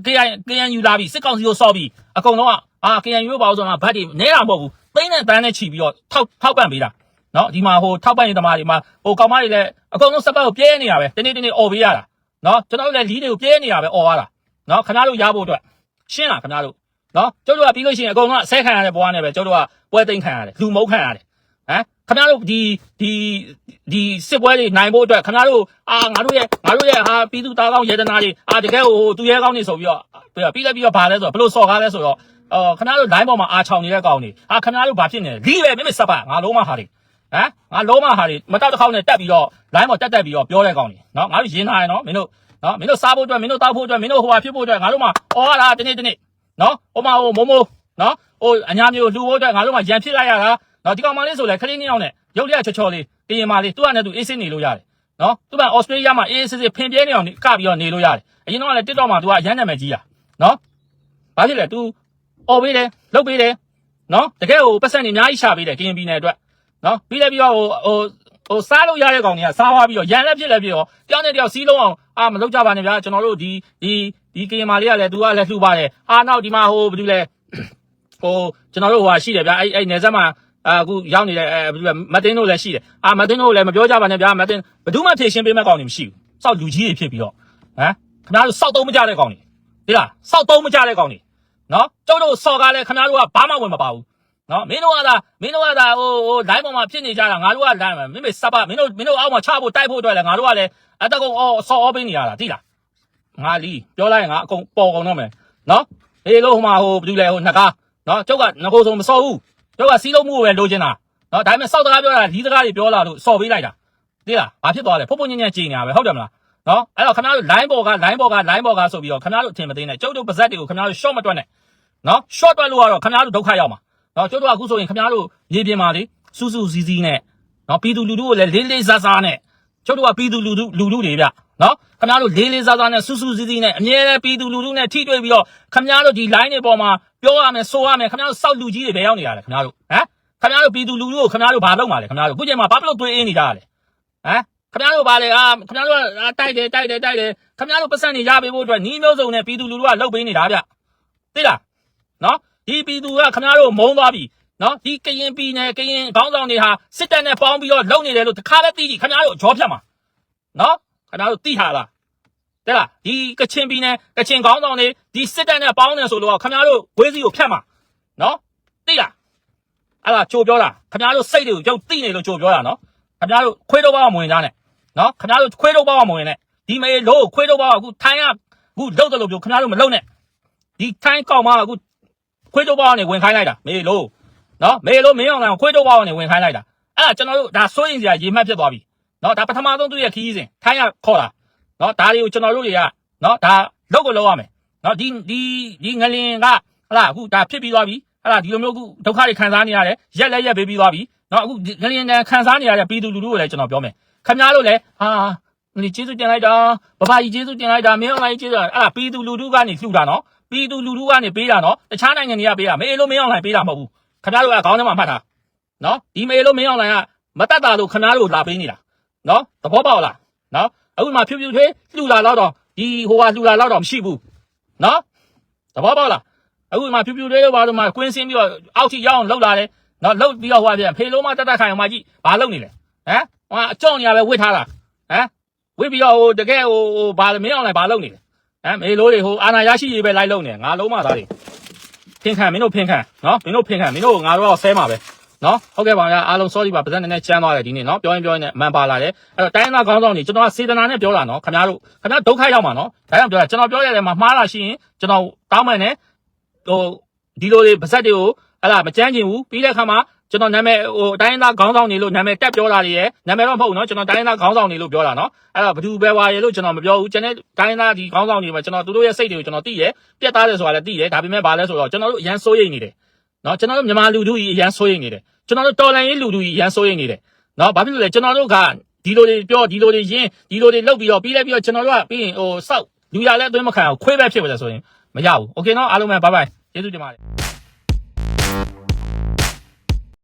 Speaker 2: KN KNU လာပြီစစ်ကောင်စီကိုစော်ပြီအကုန်လုံးက အာ KNU ဘာလို့ဆိုတော့ဗတ်တွေနဲတာမဟုတ်ဘူးသိန်းနဲ့တန်းနဲ့ချီပြီးတော့ထောက်ထောက်ပံ့ပေးတာနော်ဒီမှာဟိုထောက်ပံ့ရေးသမားတွေမှာဟိုကောင်မတွေလည်းအကုန်လုံးစပတ်ကိုပြဲနေရပဲတနေ့တနေ့អော်ပေးရတာနော်ကျွန်တော်တို့လည်းလီးတွေကိုပြဲနေရပဲអော်ရတာနော်ခင်ဗျားတို့ရဖို့အတွက်ရှင်းလားခင်ဗျားတို့နော်ကျုပ်တို့ကပြီးလို့ရှိရင်အကုန်လုံးအဆဲခံရတဲ့ဘဝနဲ့ပဲကျုပ်တို့ကပွဲသိမ်းခံရတယ်လူမုန်းခံရတယ်ဟမ်ခင်ဗျားတို့ဒီဒီဒီစစ်ပွဲတွေနိုင်ဖို့အတွက်ခင်ဗျားတို့အာငါတို့ရဲ့ငါတို့ရဲ့ဟာပြည်သူသားကောင်းယေဒနာတွေအာတကယ်ဟိုသူရဲကောင်းနေဆိုပြီးတော့ပြီးလိုက်ပြီးတော့ဗာလဲဆိုတော့ဘလို့စော်ကားလဲဆိုတော့ အော်ခဏတို့ line ပေါ်မှာအားချောင်နေတဲ့ကောင်တွေအာခဏတို့ဘာဖြစ်နေလဲလီးပဲမိမစပ်ပါငါလုံးမဟာတွေဟမ်ငါလုံးမဟာတွေမတောက်တစ်ခေါက်နဲ့တက်ပြီးတော့ line ပေါ်တက်တက်ပြီးတော့ပြောတဲ့ကောင်တွေနော်ငါတို့ရင်းထားရနော်မင်းတို့နော်မင်းတို့စားဖို့အတွက်မင်းတို့တောက်ဖို့အတွက်မင်းတို့ဟိုဟာဖြစ်ဖို့အတွက်ငါတို့မှအော်ဟာလားတနေ့တနေ့နော်ဟိုမှာဟိုမိုးမိုးနော်ဟိုအညာမျိုးလှူဖို့အတွက်ငါတို့မှရန်ဖြစ်လိုက်ရတာနော်ဒီကောင်မလေးဆိုလဲခလေးနှစ်ယောက်နဲ့ရုပ်ရချော်ချော်လေးကရင်မလေးသူ့အနေနဲ့သူအေးစစ်နေလို့ရတယ်နော်သူကဩစတြေးလျမှာအေးအေးစစ်စစ်ဖင်ပြဲနေအောင်ကပြီးတော့နေလို့ရတယ်အရင်တော့ကလည်း TikTok မှာသူကအရန်နာမည်ကြီးတာနော်ဘာဖြစ်လဲ तू អော်ပေးတယ်လုတ်ပေးတယ်နော်တကယ်ဟိုပတ်စံနေအများကြီးရှာပေးတယ်ကရင်ပြည်နယ်အတွက်နော်ပြီးလည်းပြီးတော့ဟိုဟိုဟိုစားလို့ရတဲ့ကောင်တွေကစားသွားပြီးတော့ရန်လက်ဖြစ်လည်းဖြစ်ရောတယောက်နဲ့တယောက်စီးလုံးအောင်အာမလုတ်ကြပါနဲ့ဗျာကျွန်တော်တို့ဒီဒီဒီကရင်မာလေးကလည်း तू ကလည်းလှူပါတယ်အာနောက်ဒီမှာဟိုဘာလို့လဲဟိုကျွန်တော်တို့ဟိုဟာရှိတယ်ဗျာအဲ့အဲ့နယ်စပ်မှာအခုရောက်နေတဲ့အဲဘာလို့လဲမတင်တို့လည်းရှိတယ်အာမတင်တို့လည်းမပြောကြပါနဲ့ဗျာမတင်ဘယ်သူမှဖြည့်ရှင်းပေးမဲ့ကောင်တွေမရှိဘူးစောက်လူကြီးတွေဖြစ်ပြီးတော့ဟမ်ခင်ဗျားတို့စောက်တုံးမကြတဲ့ကောင်တွေဒီလားစောက်တုံးမကြတဲ့ကောင်တွေ နော်ကျုပ်တို့စော်ကားလဲခင်ဗျားတို့ကဘာမှဝင်မပါဘူးနော်မင်းတို့ကသာမင်းတို့ကသာဟိုဟို line ပေါ်မှာဖြစ်နေကြတာငါတို့က line မှာမင်းမေစပ်ပါမင်းတို့မင်းတို့အောက်မှာချဖို့တိုက်ဖို့အတွက်လဲငါတို့ကလည်းအတကုံအော်စော်အောပေးနေရတာတိလားငါလီပြောလိုက်ရင်ငါအကုန်ပေါ်ကုန်တော့မယ်နော်အေးလို့ဟိုမှာဟိုဘယ်သူလဲဟိုနှကားနော်ကျုပ်ကငကိုယ်စုံမစော်ဘူးကျုပ်ကစီးလုံးမှုကိုပဲလိုချင်တာနော်ဒါပေမဲ့စောက်တကားပြောတာဒီတကားတွေပြောလာလို့စော်ပေးလိုက်တာတိလားဘာဖြစ်သွားလဲဖုတ်ဖုတ်ညံ့ညံ့ကြည်နေတာပဲဟုတ်တယ်မလားနော်အဲ့တော့ခင်ဗျားတို့ line ပေါ်က line ပေါ်က line ပေါ်ကဆိုပြီးတော့ခင်ဗျားတို့အထင်မသိနဲ့ကျုပ်တို့ပါဇက်တွေကိုခင်ဗျားတို့ short မတွက်နဲ့ နော် short တွက်လို့ကတော့ခင်ဗျားတို့ဒုက္ခရောက်မှာနော်ကျုပ်တို့ကအခုဆိုရင်ခင်ဗျားတို့ရေပြင်မှာလေစူးစူးစီးစီးနဲ့နော်ပြည်သူလူထုကိုလည်းလေးလေးစားစားနဲ့ကျုပ်တို့ကပြည်သူလူထုလူထုတွေဗျနော်ခင်ဗျားတို့လေးလေးစားစားနဲ့စူးစူးစီးစီးနဲ့အမြဲတမ်းပြည်သူလူထုနဲ့ထိတွေ့ပြီးတော့ခင်ဗျားတို့ဒီ line တွေပေါ်မှာပြောရမယ်ဆိုရမယ်ခင်ဗျားတို့စောက်လူကြီးတွေပဲရောက်နေရတယ်ခင်ဗျားတို့ဟမ်ခင်ဗျားတို့ပြည်သူလူထုကိုခင်ဗျားတို့ဘာလုပ်မှာလဲခင်ဗျားတို့ခုချိန်မှာဘာဖြစ်လို့တွေးအင်းနေကြရလဲဟမ်ခင်ဗျားတို့ဘာလဲအာခင်ဗျားတို့ကတိုက်တယ်တိုက်တယ်တိုက်တယ်ခင်ဗျားတို့ပတ်စံနေရပေးဖို့အတွက်ညီးမျိုးစုံနဲ့ပြည်သူလူထုကလှုပ်ပေးနေတာဗျသိလား နော်ဒီပြည်သူကခင်ဗျားတို့မုန်းသွားပြီနော်ဒီကရင်ပြည်နယ်ကရင်ခေါင်းဆောင်တွေဟာစစ်တပ်နဲ့ပေါင်းပြီးတော့လုံနေတယ်လို့တခါပဲသိကြည့်ခင်ဗျားတို့ကြောဖြတ်မှာနော်ခင်ဗျားတို့သိထားလားတဲ့လားဒီကချင်ပြည်နယ်ကချင်ခေါင်းဆောင်တွေဒီစစ်တပ်နဲ့ပေါင်းနေဆိုလို့ခင်ဗျားတို့ဝေးစီကိုဖြတ်မှာနော်သိလားအဲ့ဒါကြိုပြောတာခင်ဗျားတို့စိတ်တွေကိုရုပ်သိနေလို့ကြိုပြောတာနော်ခင်ဗျားတို့ခွေးတော့ပါမဝင်ကြနဲ့နော်ခင်ဗျားတို့ခွေးတော့ပါမဝင်နဲ့ဒီမေလို့ခွေးတော့ပါအခုထိုင်းကအခုလုံတယ်လို့ပြောခင်ဗျားတို့မလုံနဲ့ဒီထိုင်းကောက်မှာအခု ခွေးတိုးပေါက်ကနေဝင်ခိုင်းလိုက်တာမေလို့နော်မေလို့မင်းအောင်လာခွေးတိုးပေါက်ကနေဝင်ခိုင်းလိုက်တာအဲ့ဒါကျွန်တော်တို့ဒါစိုးရင်စရာရေမှတ်ဖြစ်သွားပြီနော်ဒါပထမဆုံးသူ့ရဲ့ခီးစဉ်ထိုင်းကခေါ်တာနော်ဒါတွေကိုကျွန်တော်တို့တွေကနော်ဒါလောက်ကိုလောက်ရမယ်နော်ဒီဒီဒီငလင်ကဟလာအခုဒါဖြစ်ပြီးသွားပြီဟလာဒီလိုမျိုးအခုဒုက္ခတွေခံစားနေရတယ်ရက်လက်ရက်ပေးပြီးသွားပြီနော်အခုငလင်တန်ခံစားနေရတဲ့ပြည်သူလူထုကိုလည်းကျွန်တော်ပြောမယ်ခင်ဗျားတို့လည်းဟာဒီကျေးဇူးတင်လိုက်တာဘဘကြီးကျေးဇူးတင်လိုက်တာမင်းအောင်လိုက်ကျေးဇူးအဲ့ဒါပြည်သူလူထုကနေလှူတာနော် ပြည်သူလူထုကနေပေးတာနော်တခြားနိုင်ငံတွေကပေးတာမေးလို့မင်းအောင်လိုင်းပေးတာမဟုတ်ဘူးခင်ဗျားတို့ကခေါင်းထဲမှာမှတ်တာနော်ဒီမေးလို့မင်းအောင်လိုင်းကမတတ်တာလို့ခင်ဗျားတို့လာပေးနေတာနော်သဘောပေါက်လားနော်အခုမှဖြူဖြူထွေးလှူလာတော့တော့ဒီဟိုကလှူလာတော့တော့မရှိဘူးနော်သဘောပေါက်လားအခုမှဖြူဖြူထွေးလို့ဘာလို့မှကွင်းစင်းပြီးတော့အောက်ထိရောက်အောင်လှုပ်လာတယ်နော်လှုပ်ပြီးတော့ဟိုကပြန်ဖေလုံးမတက်တက်ခိုင်အောင်မကြည့်ဘာလှုပ်နေလဲဟမ်ဟိုအကြောင်းနေရပဲဝစ်ထားတာဟမ်ဝစ်ပြီးတော့ဟိုတကယ်ဟိုဟိုဘာမင်းအောင်လိုင်းဘာလှုပ်နေလဲ ဟမ်မေလို့တွေဟိုအာနာရရှိရေးပဲလိုက်လုံးနေငါလုံးမသားတွေဖင်ခံမင်းတို့ဖင်ခံနော်မင်းတို့ဖင်ခံမင်းတို့ငါတို့တော့ဆဲမှာပဲနော်ဟုတ်ကဲ့ပါဗျာအားလုံး sorry ပါပါဇက်နည်းနည်းချမ်းသွားတယ်ဒီနေ့နော်ပြောရင်ပြောရင်လည်းအမှန်ပါလာတယ်အဲ့တော့တိုင်းသားခေါင်းဆောင်တွေကျွန်တော်ကစေတနာနဲ့ပြောတာနော်ခင်ဗျားတို့ခင်ဗျားဒုက္ခရောက်မှာနော်ဒါကြောင့်ပြောတာကျွန်တော်ပြောရတဲ့မှာမှားတာရှိရင်ကျွန်တော်တောင်းမယ်နဲ့ဟိုဒီလိုတွေပါဇက်တွေကိုဟလာမကြမ်းကျင်ဘူးပြီးတဲ့အခါမှာ ကျွန်တော်နာမည်ဟိုတိုင်းသားခေါင်းဆောင်တွေလို့နာမည်တက်ပြောတာတွေရယ်နာမည်တော့မဟုတ်ဘူးနော်ကျွန်တော်တိုင်းသားခေါင်းဆောင်တွေလို့ပြောတာနော်အဲ့တော့ဘယ်သူပဲဝါရယ်လို့ကျွန်တော်မပြောဘူးကျွန်တော်တိုင်းသားဒီခေါင်းဆောင်တွေမှာကျွန်တော်သူတို့ရဲ့စိတ်တွေကိုကျွန်တော်သိရယ်ပြတ်သားတယ်ဆိုတာလည်းသိရယ်ဒါပေမဲ့ဘာလဲဆိုတော့ကျွန်တော်တို့အရန်စိုးရိမ်နေတယ်နော်ကျွန်တော်တို့မြန်မာလူထုကြီးအရန်စိုးရိမ်နေတယ်ကျွန်တော်တို့တော်လန်ရေးလူထုကြီးအရန်စိုးရိမ်နေတယ်နော်ဘာဖြစ်လို့လဲကျွန်တော်တို့ကဒီလိုတွေပြောဒီလိုတွေရင်းဒီလိုတွေလုပ်ပြီးတော့ပြီးလဲပြီးတော့ကျွန်တော်တို့ကပြီးရင်ဟိုစောက်လူရလည်းအသွင်းမခံအောင်ခွေးပဲဖြစ်ပါလေဆိုရင်မရဘူးโอเคနော်အားလုံးပဲဘိုင်ဘိုင်ကျေးဇူးတင်ပါတယ်